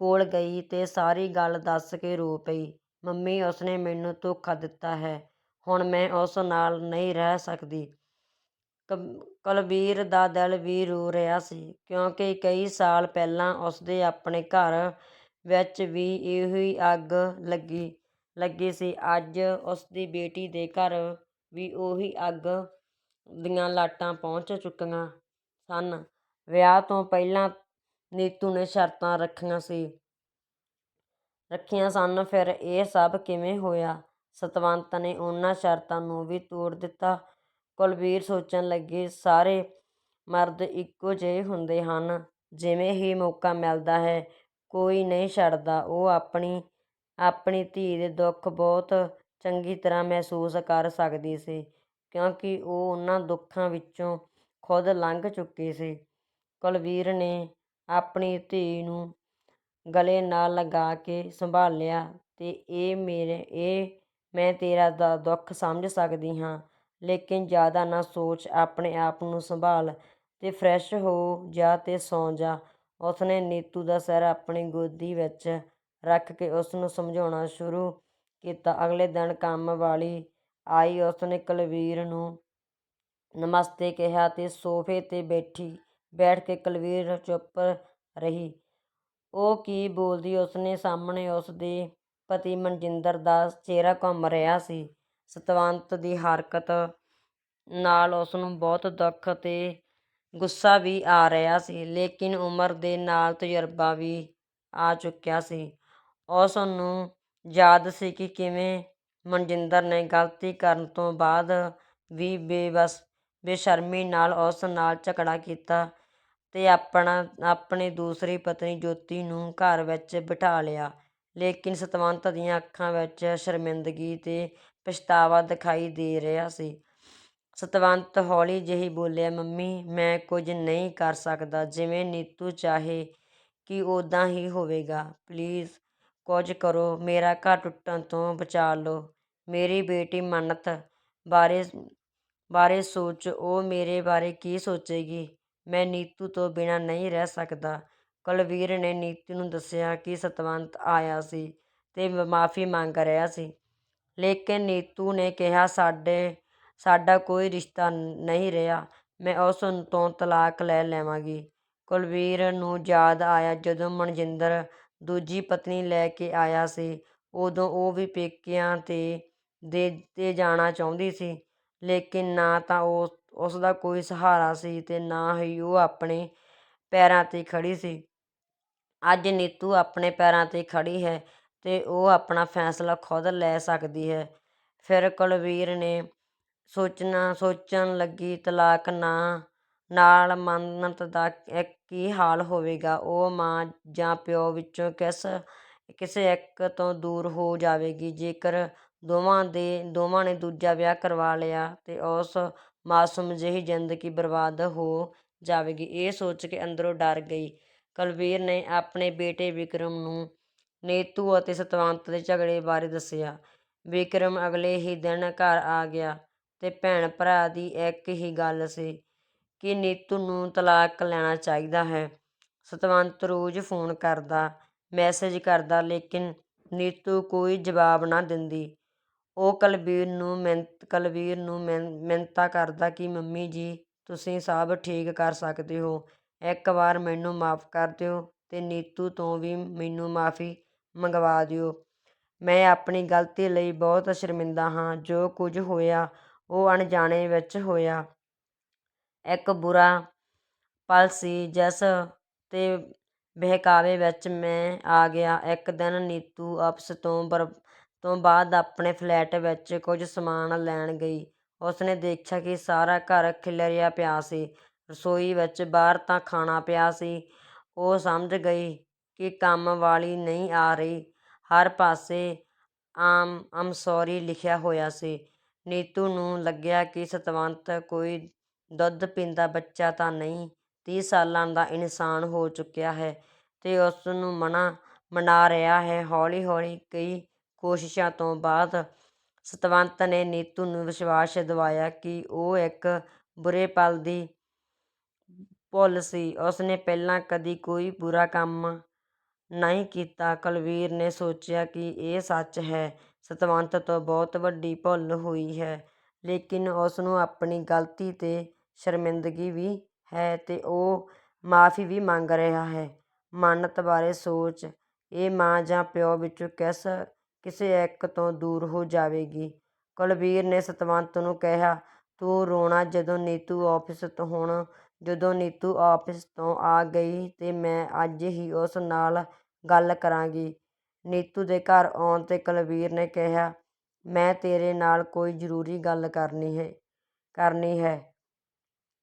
ਕੋਲ ਗਈ ਅਤੇ ਸਾਰੀ ਗੱਲ ਦੱਸ ਕੇ ਰੋ ਪਈ। ਮੰਮੀ, ਉਸਨੇ ਮੈਨੂੰ ਧੋਖਾ ਦਿੱਤਾ ਹੈ। ਹੁਣ ਮੈਂ ਉਸ ਨਾਲ ਨਹੀਂ ਰਹਿ ਸਕਦੀ। ਕੁਲਬੀਰ ਦਾ ਦਿਲ ਵੀ ਰੋ ਰਿਹਾ ਸੀ, ਕਿਉਂਕਿ ਕਈ ਸਾਲ ਪਹਿਲਾਂ ਉਸਦੇ ਆਪਣੇ ਘਰ ਵਿੱਚ ਵੀ ਇਹੋ ਹੀ ਅੱਗ ਲੱਗੀ ਲੱਗੀ ਸੀ। ਅੱਜ ਉਸਦੀ ਬੇਟੀ ਦੇ ਘਰ ਵੀ ਉਹੀ ਅੱਗ ਦੀਆਂ ਲਾਟਾਂ ਪਹੁੰਚ ਚੁੱਕੀਆਂ ਸਨ। ਵਿਆਹ ਤੋਂ ਪਹਿਲਾਂ ਨੀਤੂ ਨੇ ਸ਼ਰਤਾਂ ਰੱਖੀਆਂ ਸੀ। ਰੱਖੀਆਂ ਸਨ, ਫਿਰ ਇਹ ਸਭ ਕਿਵੇਂ ਹੋਇਆ? ਸਤਵੰਤ ਨੇ ਉਹਨਾਂ ਸ਼ਰਤਾਂ ਨੂੰ ਵੀ ਤੋੜ ਦਿੱਤਾ। ਕੁਲਵੀਰ ਸੋਚਣ ਲੱਗੀ, ਸਾਰੇ ਮਰਦ ਇੱਕੋ ਜਿਹੇ ਹੁੰਦੇ ਹਨ, ਜਿਵੇਂ ਹੀ ਮੌਕਾ ਮਿਲਦਾ ਹੈ। ਕੋਈ ਨਹੀਂ ਛੱਡਦਾ, ਉਹ ਆਪਣੀ ਆਪਣੀ ਧੀ ਦੇ ਦੁੱਖ ਬਹੁਤ ਚੰਗੀ ਤਰ੍ਹਾਂ ਮਹਿਸੂਸ ਕਰ ਸਕਦੀ ਸੀ, ਕਿਉਂਕਿ ਉਹ ਉਹਨਾਂ ਦੁੱਖਾਂ ਵਿੱਚੋਂ ਖੁਦ ਲੰਘ ਚੁੱਕੀ ਸੀ। ਕੁਲਵੀਰ ਨੇ ਆਪਣੀ ਧੀ ਨੂੰ ਗਲੇ ਨਾਲ ਲਗਾ ਕੇ ਸੰਭਾਲਿਆ ਅਤੇ ਇਹ ਮੇਰੇ, ਇਹ ਮੈਂ ਤੇਰਾ ਦਾ ਦੁੱਖ ਸਮਝ ਸਕਦੀ ਹਾਂ, ਲੇਕਿਨ ਜ਼ਿਆਦਾ ਨਾ ਸੋਚ, ਆਪਣੇ ਆਪ ਨੂੰ ਸੰਭਾਲ ਅਤੇ ਫਰੈਸ਼ ਹੋ ਜਾ ਅਤੇ ਸੌਂ ਜਾ। ਉਸਨੇ ਨੀਤੂ ਦਾ ਸਿਰ ਆਪਣੀ ਗੋਦੀ ਵਿੱਚ ਰੱਖ ਕੇ ਉਸ ਨੂੰ ਸਮਝਾਉਣਾ ਸ਼ੁਰੂ ਕੀਤਾ। ਅਗਲੇ ਦਿਨ ਕੰਮ ਵਾਲੀ ਆਈ, ਉਸਨੇ ਕੁਲਵੀਰ ਨੂੰ ਨਮਸਤੇ ਕਿਹਾ ਅਤੇ ਸੋਫੇ ਤੇ ਬੈਠੀ ਬੈਠ ਕੇ ਕੁਲਵੀਰ ਚੁੱਪ ਰਹੀ। ਉਹ ਕੀ ਬੋਲਦੀ? ਉਸਨੇ ਸਾਹਮਣੇ ਉਸਦੇ ਪਤੀ ਮਨਜਿੰਦਰ ਦਾ ਚਿਹਰਾ ਘੁੰਮ ਰਿਹਾ ਸੀ। ਸਤਵੰਤ ਦੀ ਹਰਕਤ ਨਾਲ ਉਸ ਨੂੰ ਬਹੁਤ ਦੁੱਖ ਤੇ ਗੁੱਸਾ ਵੀ ਆ ਰਿਹਾ ਸੀ, ਲੇਕਿਨ ਉਮਰ ਦੇ ਨਾਲ ਤਜਰਬਾ ਵੀ ਆ ਚੁੱਕਿਆ ਸੀ। ਉਸਨੂੰ ਯਾਦ ਸੀ ਕਿ ਕਿਵੇਂ ਮਨਜਿੰਦਰ ਨੇ ਗਲਤੀ ਕਰਨ ਤੋਂ ਬਾਅਦ ਵੀ ਬੇਬਸ ਬੇਸ਼ਰਮੀ ਨਾਲ ਉਸ ਨਾਲ ਝਗੜਾ ਕੀਤਾ। ਅਤੇ ਆਪਣਾ, ਆਪਣੀ ਦੂਸਰੀ ਪਤਨੀ ਜੋਤੀ ਨੂੰ ਘਰ ਵਿੱਚ ਬਿਠਾ ਲਿਆ। ਲੇਕਿਨ ਸਤਵੰਤ ਦੀਆਂ ਅੱਖਾਂ ਵਿੱਚ ਸ਼ਰਮਿੰਦਗੀ ਅਤੇ ਪਛਤਾਵਾ ਦਿਖਾਈ ਦੇ ਰਿਹਾ ਸੀ। ਸਤਵੰਤ ਹੌਲੀ ਜਿਹੀ ਬੋਲਿਆ, ਮੰਮੀ, ਮੈਂ ਕੁਝ ਨਹੀਂ ਕਰ ਸਕਦਾ। ਜਿਵੇਂ ਨੀਤੂ ਚਾਹੇ ਕਿ ਉੱਦਾਂ ਹੀ ਹੋਵੇਗਾ। ਪਲੀਜ਼, ਕੁਝ ਕਰੋ। ਮੇਰਾ ਘਰ ਟੁੱਟਣ ਤੋਂ ਬਚਾ ਲਓ। ਮੇਰੀ ਬੇਟੀ ਮੰਨਤ ਬਾਰੇ ਬਾਰੇ ਸੋਚ। ਉਹ ਮੇਰੇ ਬਾਰੇ ਕੀ ਸੋਚੇਗੀ? ਮੈਂ ਨੀਤੂ ਤੋਂ ਬਿਨਾਂ ਨਹੀਂ ਰਹਿ ਸਕਦਾ। ਕੁਲਵੀਰ ਨੇ ਨੀਤੂ ਨੂੰ ਦੱਸਿਆ ਕਿ ਸਤਵੰਤ ਆਇਆ ਸੀ ਅਤੇ ਮਾਫੀ ਮੰਗ ਰਿਹਾ ਸੀ। ਲੇਕਿਨ ਨੀਤੂ ਨੇ ਕਿਹਾ, ਸਾਡੇ, ਸਾਡਾ ਕੋਈ ਰਿਸ਼ਤਾ ਨਹੀਂ ਰਿਹਾ। ਮੈਂ ਉਸ ਤੋਂ ਤਲਾਕ ਲੈ ਲਵਾਂਗੀ। ਕੁਲਵੀਰ ਨੂੰ ਯਾਦ ਆਇਆ ਜਦੋਂ ਮਨਜਿੰਦਰ ਦੂਜੀ ਪਤਨੀ ਲੈ ਕੇ ਆਇਆ ਸੀ, ਉਦੋਂ ਉਹ ਵੀ ਪੇਕਿਆਂ ਤੇ, ਦੇ, ਤੇ ਜਾਣਾ ਚਾਹੁੰਦੀ ਸੀ। ਲੇਕਿਨ ਨਾ ਤਾਂ ਉਹ ਉਸ ਦਾ ਕੋਈ ਸਹਾਰਾ ਸੀ ਤੇ ਨਾ ਹੀ ਉਹ ਆਪਣੇ ਪੈਰਾਂ 'ਤੇ ਖੜੀ ਸੀ। ਅੱਜ ਨੀਤੂ ਆਪਣੇ ਪੈਰਾਂ 'ਤੇ ਖੜੀ ਹੈ ਤੇ ਉਹ ਆਪਣਾ ਫੈਸਲਾ ਖੁਦ ਲੈ ਸਕਦੀ ਹੈ। ਫਿਰ ਕੁਲਵੀਰ ਨੇ ਸੋਚਣਾ, ਸੋਚਣ ਲੱਗੀ, ਤਲਾਕ ਨਾ, ਨਾਲ ਮੰਨਤ ਦਾ ਕੀ ਹਾਲ ਹੋਵੇਗਾ? ਉਹ ਮਾਂ ਜਾਂ ਪਿਓ ਵਿੱਚੋਂ ਕਿਸ, ਕਿਸੇ ਇੱਕ ਤੋਂ ਦੂਰ ਹੋ ਜਾਵੇਗੀ? ਜੇਕਰ ਦੋਵਾਂ ਦੇ, ਦੋਵਾਂ ਨੇ ਦੂਜਾ ਵਿਆਹ ਕਰਵਾ ਲਿਆ ਤੇ ਉਸ ਮਾਸੂਮ ਜਿਹੀ ਜ਼ਿੰਦਗੀ ਬਰਬਾਦ ਹੋ ਜਾਵੇਗੀ। ਇਹ ਸੋਚ ਕੇ ਅੰਦਰੋਂ ਡਰ ਗਈ। ਕੁਲਵੀਰ ਨੇ ਆਪਣੇ ਬੇਟੇ ਵਿਕਰਮ ਨੂੰ ਨੀਤੂ ਅਤੇ ਸਤਵੰਤ ਦੇ ਝਗੜੇ ਬਾਰੇ ਦੱਸਿਆ। ਵਿਕਰਮ ਅਗਲੇ ਹੀ ਦਿਨ ਘਰ ਆ ਗਿਆ ਤੇ ਭੈਣ ਭਰਾ ਦੀ ਇੱਕ ਹੀ ਗੱਲ ਸੀ ਕਿ ਨੀਤੂ ਨੂੰ ਤਲਾਕ ਲੈਣਾ ਚਾਹੀਦਾ ਹੈ। ਸਤਵੰਤ ਰੋਜ਼ ਫੋਨ ਕਰਦਾ, ਮੈਸੇਜ ਕਰਦਾ, ਲੇਕਿਨ ਨੀਤੂ ਕੋਈ ਜਵਾਬ ਨਾ ਦਿੰਦੀ। ਉਹ ਕੁਲਵੀਰ ਨੂੰ ਮਿੰਨਤ ਕੁਲਵੀਰ ਨੂੰ ਮਿੰਨਤਾਂ ਕਰਦਾ ਕਿ, ਮੰਮੀ ਜੀ, ਤੁਸੀਂ ਸਭ ਠੀਕ ਕਰ ਸਕਦੇ ਹੋ। ਇੱਕ ਵਾਰ ਮੈਨੂੰ ਮਾਫ਼ ਕਰ ਦਿਓ ਤੇ ਨੀਤੂ ਤੋਂ ਵੀ ਮੈਨੂੰ ਮਾਫ਼ੀ ਮੰਗਵਾ ਦਿਓ। ਮੈਂ ਆਪਣੀ ਗਲਤੀ ਲਈ ਬਹੁਤ ਸ਼ਰਮਿੰਦਾ ਹਾਂ। ਜੋ ਕੁਝ ਹੋਇਆ, ਉਹ ਅਣਜਾਣੇ ਵਿੱਚ ਹੋਇਆ। ਇੱਕ ਬੁਰਾ ਪਲ ਸੀ, ਜਿਸ ਤੇ ਬਹਿਕਾਵੇ ਵਿੱਚ ਮੈਂ ਆ ਗਿਆ। ਇੱਕ ਦਿਨ ਨੀਤੂ ਆਪਸ ਤੋਂ ਬਰ ਤੋਂ ਬਾਅਦ ਆਪਣੇ ਫਲੈਟ ਵਿੱਚ ਕੁਝ ਸਮਾਨ ਲੈਣ ਗਈ। ਉਸਨੇ ਦੇਖਿਆ ਕਿ ਸਾਰਾ ਘਰ ਖਿਲਰਿਆ ਪਿਆ ਸੀ। ਰਸੋਈ ਵਿੱਚ ਬਾਹਰ ਤਾਂ ਖਾਣਾ ਪਿਆ ਸੀ। ਉਹ ਸਮਝ ਗਈ ਕਿ ਕੰਮ ਵਾਲੀ ਨਹੀਂ ਆ ਰਹੀ। ਹਰ ਪਾਸੇ ਆਮ ਆਮ ਸੌਰੀ ਲਿਖਿਆ ਹੋਇਆ ਸੀ। ਨੀਤੂ ਨੂੰ ਲੱਗਿਆ ਕਿ ਸਤਵੰਤ ਕੋਈ ਦੁੱਧ ਪੀਂਦਾ ਬੱਚਾ ਤਾਂ ਨਹੀਂ, ਤੀਹ ਸਾਲਾਂ ਦਾ ਇਨਸਾਨ ਹੋ ਚੁੱਕਿਆ ਹੈ ਤੇ ਉਸ ਨੂੰ ਮਨਾ ਮਨਾ ਰਿਹਾ ਹੈ। ਹੌਲੀ ਹੌਲੀ ਕਈ ਕੋਸ਼ਿਸ਼ਾਂ ਤੋਂ ਬਾਅਦ ਸਤਵੰਤ ਨੇ ਨੀਤੂ ਨੂੰ ਵਿਸ਼ਵਾਸ ਦਿਵਾਇਆ ਕਿ ਉਹ ਇੱਕ ਬੁਰੇ ਪਲ ਦੀ ਭੁੱਲ ਸੀ। ਉਸਨੇ ਪਹਿਲਾਂ ਕਦੀ ਕੋਈ ਬੁਰਾ ਕੰਮ ਨਹੀਂ ਕੀਤਾ। ਕੁਲਵੀਰ ਨੇ ਸੋਚਿਆ ਕਿ ਇਹ ਸੱਚ ਹੈ, ਸਤਵੰਤ ਤੋਂ ਬਹੁਤ ਵੱਡੀ ਭੁੱਲ ਹੋਈ ਹੈ, ਲੇਕਿਨ ਉਸ ਨੂੰ ਆਪਣੀ ਗਲਤੀ ਤੇ ਸ਼ਰਮਿੰਦਗੀ ਵੀ ਹੈ ਤੇ ਉਹ ਮਾਫ਼ੀ ਵੀ ਮੰਗ ਰਿਹਾ ਹੈ। ਮੰਨਤ ਬਾਰੇ ਸੋਚ, ਇਹ ਮਾਂ ਜਾਂ ਪਿਓ ਵਿੱਚੋਂ ਕਿਸ ਕਿਸੇ ਇੱਕ ਤੋਂ ਦੂਰ ਹੋ ਜਾਵੇਗੀ। ਕੁਲਵੀਰ ਨੇ ਸਤਵੰਤ ਨੂੰ ਕਿਹਾ, ਤੂੰ ਰੋਣਾ ਜਦੋਂ ਨੀਤੂ ਆਫਿਸ ਤੋਂ ਹੁਣ, ਜਦੋਂ ਨੀਤੂ ਆਫਿਸ ਤੋਂ ਆ ਗਈ ਤੇ ਮੈਂ ਅੱਜ ਹੀ ਉਸ ਨਾਲ ਗੱਲ ਕਰਾਂਗੀ। ਨੀਤੂ ਦੇ ਘਰ ਆਉਣ ਤੇ ਕੁਲਵੀਰ ਨੇ ਕਿਹਾ, ਮੈਂ ਤੇਰੇ ਨਾਲ ਕੋਈ ਜ਼ਰੂਰੀ ਗੱਲ ਕਰਨੀ ਹੈ ਕਰਨੀ ਹੈ।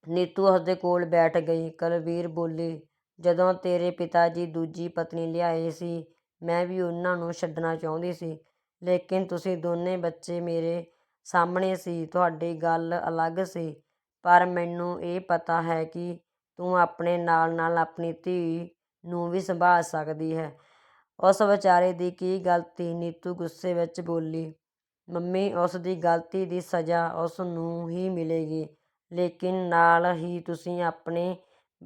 ਨੀਤੂ ਉਸਦੇ ਕੋਲ ਬੈਠ ਗਈ। ਕੁਲਵੀਰ ਬੋਲੀ, ਜਦੋਂ ਤੇਰੇ ਪਿਤਾ ਜੀ ਦੂਜੀ ਪਤਨੀ ਲਿਆਏ ਸੀ ਮੈਂ ਵੀ ਉਹਨਾਂ ਨੂੰ ਛੱਡਣਾ ਚਾਹੁੰਦੀ ਸੀ। ਲੇਕਿਨ ਤੁਸੀਂ ਦੋਨੇ ਬੱਚੇ ਮੇਰੇ ਸਾਹਮਣੇ ਸੀ, ਤੁਹਾਡੀ ਗੱਲ ਅਲੱਗ ਸੀ। ਪਰ ਮੈਨੂੰ ਇਹ ਪਤਾ ਹੈ ਕਿ ਤੂੰ ਆਪਣੇ ਨਾਲ ਨਾਲ ਆਪਣੀ ਧੀ ਨੂੰ ਵੀ ਸੰਭਾਲ ਸਕਦੀ ਹੈ। ਉਸ ਵਿਚਾਰੇ ਦੀ ਕੀ ਗਲਤੀ? ਨੀਤੂ ਗੁੱਸੇ ਵਿੱਚ ਬੋਲੀ, ਮੰਮੀ, ਉਸ ਦੀ ਗਲਤੀ ਦੀ ਸਜ਼ਾ ਉਸ ਨੂੰ ਹੀ ਮਿਲੇਗੀ। ਲੇਕਿਨ ਨਾਲ ਹੀ ਤੁਸੀਂ ਆਪਣੇ,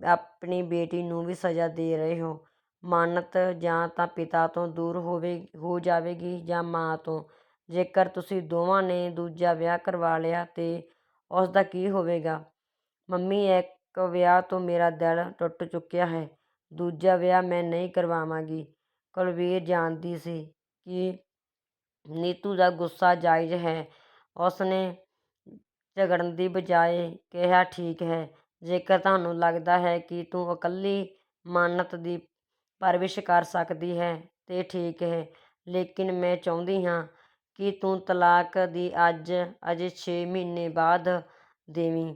ਆਪਣੀ ਬੇਟੀ ਨੂੰ ਵੀ ਸਜ਼ਾ ਦੇ ਰਹੇ ਹੋ। ਮਾਨਤ ਜਾਂ ਤਾਂ ਪਿਤਾ ਤੋਂ ਦੂਰ ਹੋਵੇ, ਹੋ ਜਾਵੇਗੀ ਜਾਂ ਮਾਂ ਤੋਂ। ਜੇਕਰ ਤੁਸੀਂ ਦੋਵਾਂ ਨੇ ਦੂਜਾ ਵਿਆਹ ਕਰਵਾ ਲਿਆ ਤਾਂ ਉਸ ਦਾ ਕੀ ਹੋਵੇਗਾ? ਮੰਮੀ, ਇੱਕ ਵਿਆਹ ਤੋਂ ਮੇਰਾ ਦਿਲ ਟੁੱਟ ਚੁੱਕਿਆ ਹੈ। ਦੂਜਾ ਵਿਆਹ ਮੈਂ ਨਹੀਂ ਕਰਵਾਵਾਂਗੀ। ਕੁਲਵੀਰ ਜਾਣਦੀ ਸੀ ਕਿ ਨੀਤੂ ਦਾ ਗੁੱਸਾ ਜਾਇਜ਼ ਹੈ। ਉਸ ਨੇ ਝਗੜਨ ਦੀ ਬਜਾਏ ਕਿਹਾ, ਠੀਕ ਹੈ। ਜੇਕਰ ਤੁਹਾਨੂੰ ਲੱਗਦਾ ਹੈ ਕਿ ਤੂੰ ਇਕੱਲੀ ਮਾਨਤ ਦੀ ਪਰਵਿਸ਼ ਕਰ ਸਕਦੀ ਹੈ ਅਤੇ ਠੀਕ ਹੈ। ਲੇਕਿਨ ਮੈਂ ਚਾਹੁੰਦੀ ਹਾਂ ਕਿ ਤੂੰ ਤਲਾਕ ਦੀ ਅੱਜ, ਅਜੇ ਛੇ ਮਹੀਨੇ ਬਾਅਦ ਦੇਵੀਂ।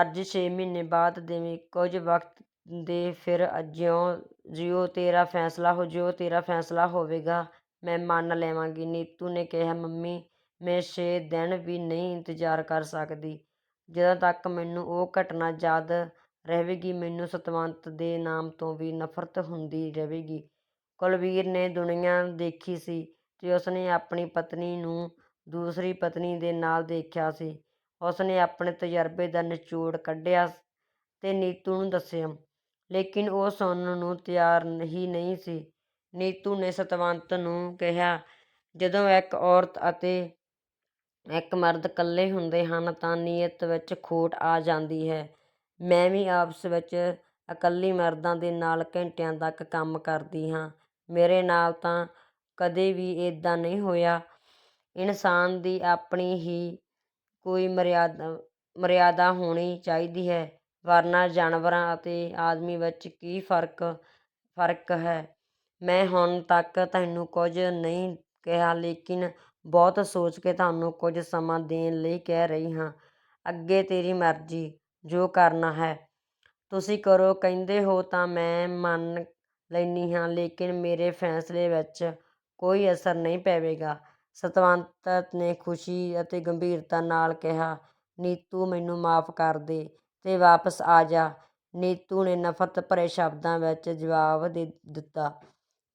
ਅੱਜ ਛੇ ਮਹੀਨੇ ਬਾਅਦ ਦੇਵੀਂ। ਕੁਝ ਵਕਤ ਦੇ ਫਿਰ ਜਿਉਂ, ਜਿਉ ਤੇਰਾ ਫੈਸਲਾ ਹੋ, ਜਿਉ ਤੇਰਾ ਫੈਸਲਾ ਹੋਵੇਗਾ, ਮੈਂ ਮੰਨ ਲਵਾਂਗੀ। ਨੀਤੂ ਨੇ ਕਿਹਾ, ਮੰਮੀ, ਮੈਂ ਛੇ ਦਿਨ ਵੀ ਨਹੀਂ ਇੰਤਜ਼ਾਰ ਕਰ ਸਕਦੀ। ਜਦੋਂ ਤੱਕ ਮੈਨੂੰ ਉਹ ਘਟਨਾ ਯਾਦ ਰਹੇਗੀ, ਮੈਨੂੰ ਸਤਵੰਤ ਦੇ ਨਾਮ ਤੋਂ ਵੀ ਨਫ਼ਰਤ ਹੁੰਦੀ ਰਹੇਗੀ। ਕੁਲਵੀਰ ਨੇ ਦੁਨੀਆ ਦੇਖੀ ਸੀ ਤੇ ਉਸਨੇ ਆਪਣੀ ਪਤਨੀ ਨੂੰ ਦੂਸਰੀ ਪਤਨੀ ਦੇ ਨਾਲ ਦੇਖਿਆ ਸੀ। ਉਸਨੇ ਆਪਣੇ ਤਜਰਬੇ ਦਾ ਨਿਚੋੜ ਕੱਢਿਆ ਤੇ ਨੀਤੂ ਨੂੰ ਦੱਸਿਆ, ਲੇਕਿਨ ਉਹ ਸੁਣਨ ਨੂੰ ਤਿਆਰ ਹੀ ਨਹੀਂ ਸੀ। ਨੀਤੂ ਨੇ ਸਤਵੰਤ ਨੂੰ ਕਿਹਾ, ਜਦੋਂ ਇੱਕ ਔਰਤ ਅਤੇ ਇੱਕ ਮਰਦ ਇਕੱਲੇ ਹੁੰਦੇ ਹਨ ਤਾਂ ਨੀਅਤ ਵਿੱਚ ਖੋਟ ਆ ਜਾਂਦੀ ਹੈ। ਮੈਂ ਵੀ ਆਪਸ ਵਿੱਚ ਇਕੱਲੀ ਮਰਦਾਂ ਦੇ ਨਾਲ ਘੰਟਿਆਂ ਤੱਕ ਕੰਮ ਕਰਦੀ ਹਾਂ। ਮੇਰੇ ਨਾਲ ਤਾਂ ਕਦੇ ਵੀ ਇੱਦਾਂ ਨਹੀਂ ਹੋਇਆ। ਇਨਸਾਨ ਦੀ ਆਪਣੀ ਹੀ ਕੋਈ ਮਰਿਆਦਾ ਮਰਿਆਦਾ ਹੋਣੀ ਚਾਹੀਦੀ ਹੈ। ਵਰਨਾ ਜਾਨਵਰਾਂ ਅਤੇ ਆਦਮੀ ਵਿੱਚ ਕੀ ਫ਼ਰਕ ਫ਼ਰਕ ਹੈ? ਮੈਂ ਹੁਣ ਤੱਕ ਤੁਹਾਨੂੰ ਕੁਝ ਨਹੀਂ ਕਿਹਾ, ਲੇਕਿਨ ਬਹੁਤ ਸੋਚ ਕੇ ਤੁਹਾਨੂੰ ਕੁਝ ਸਮਾਂ ਦੇਣ ਲਈ ਕਹਿ ਰਹੀ ਹਾਂ। ਅੱਗੇ ਤੇਰੀ ਮਰਜ਼ੀ। ਜੋ ਕਰਨਾ ਹੈ। ਤੁਸੀਂ ਕਰੋ, ਕਹਿੰਦੇ ਹੋ ਤਾਂ ਮੈਂ ਮੰਨ ਲੈਂਦੀ ਹਾਂ, ਲੇਕਿਨ ਮੇਰੇ ਫੈਸਲੇ ਵਿੱਚ ਕੋਈ ਅਸਰ ਨਹੀਂ ਪਵੇਗਾ। ਸਤਵੰਤ ਨੇ ਖੁਸ਼ੀ ਅਤੇ ਗੰਭੀਰਤਾ ਨਾਲ ਕਿਹਾ, ਨੀਤੂ, ਮੈਨੂੰ ਮਾਫ਼ ਕਰ ਦੇ ਤੇ ਵਾਪਸ ਆ ਜਾ। ਨੀਤੂ ਨੇ ਨਫ਼ਰਤ ਭਰੇ ਸ਼ਬਦਾਂ ਵਿੱਚ ਜਵਾਬ ਦੇ ਦਿੱਤਾ,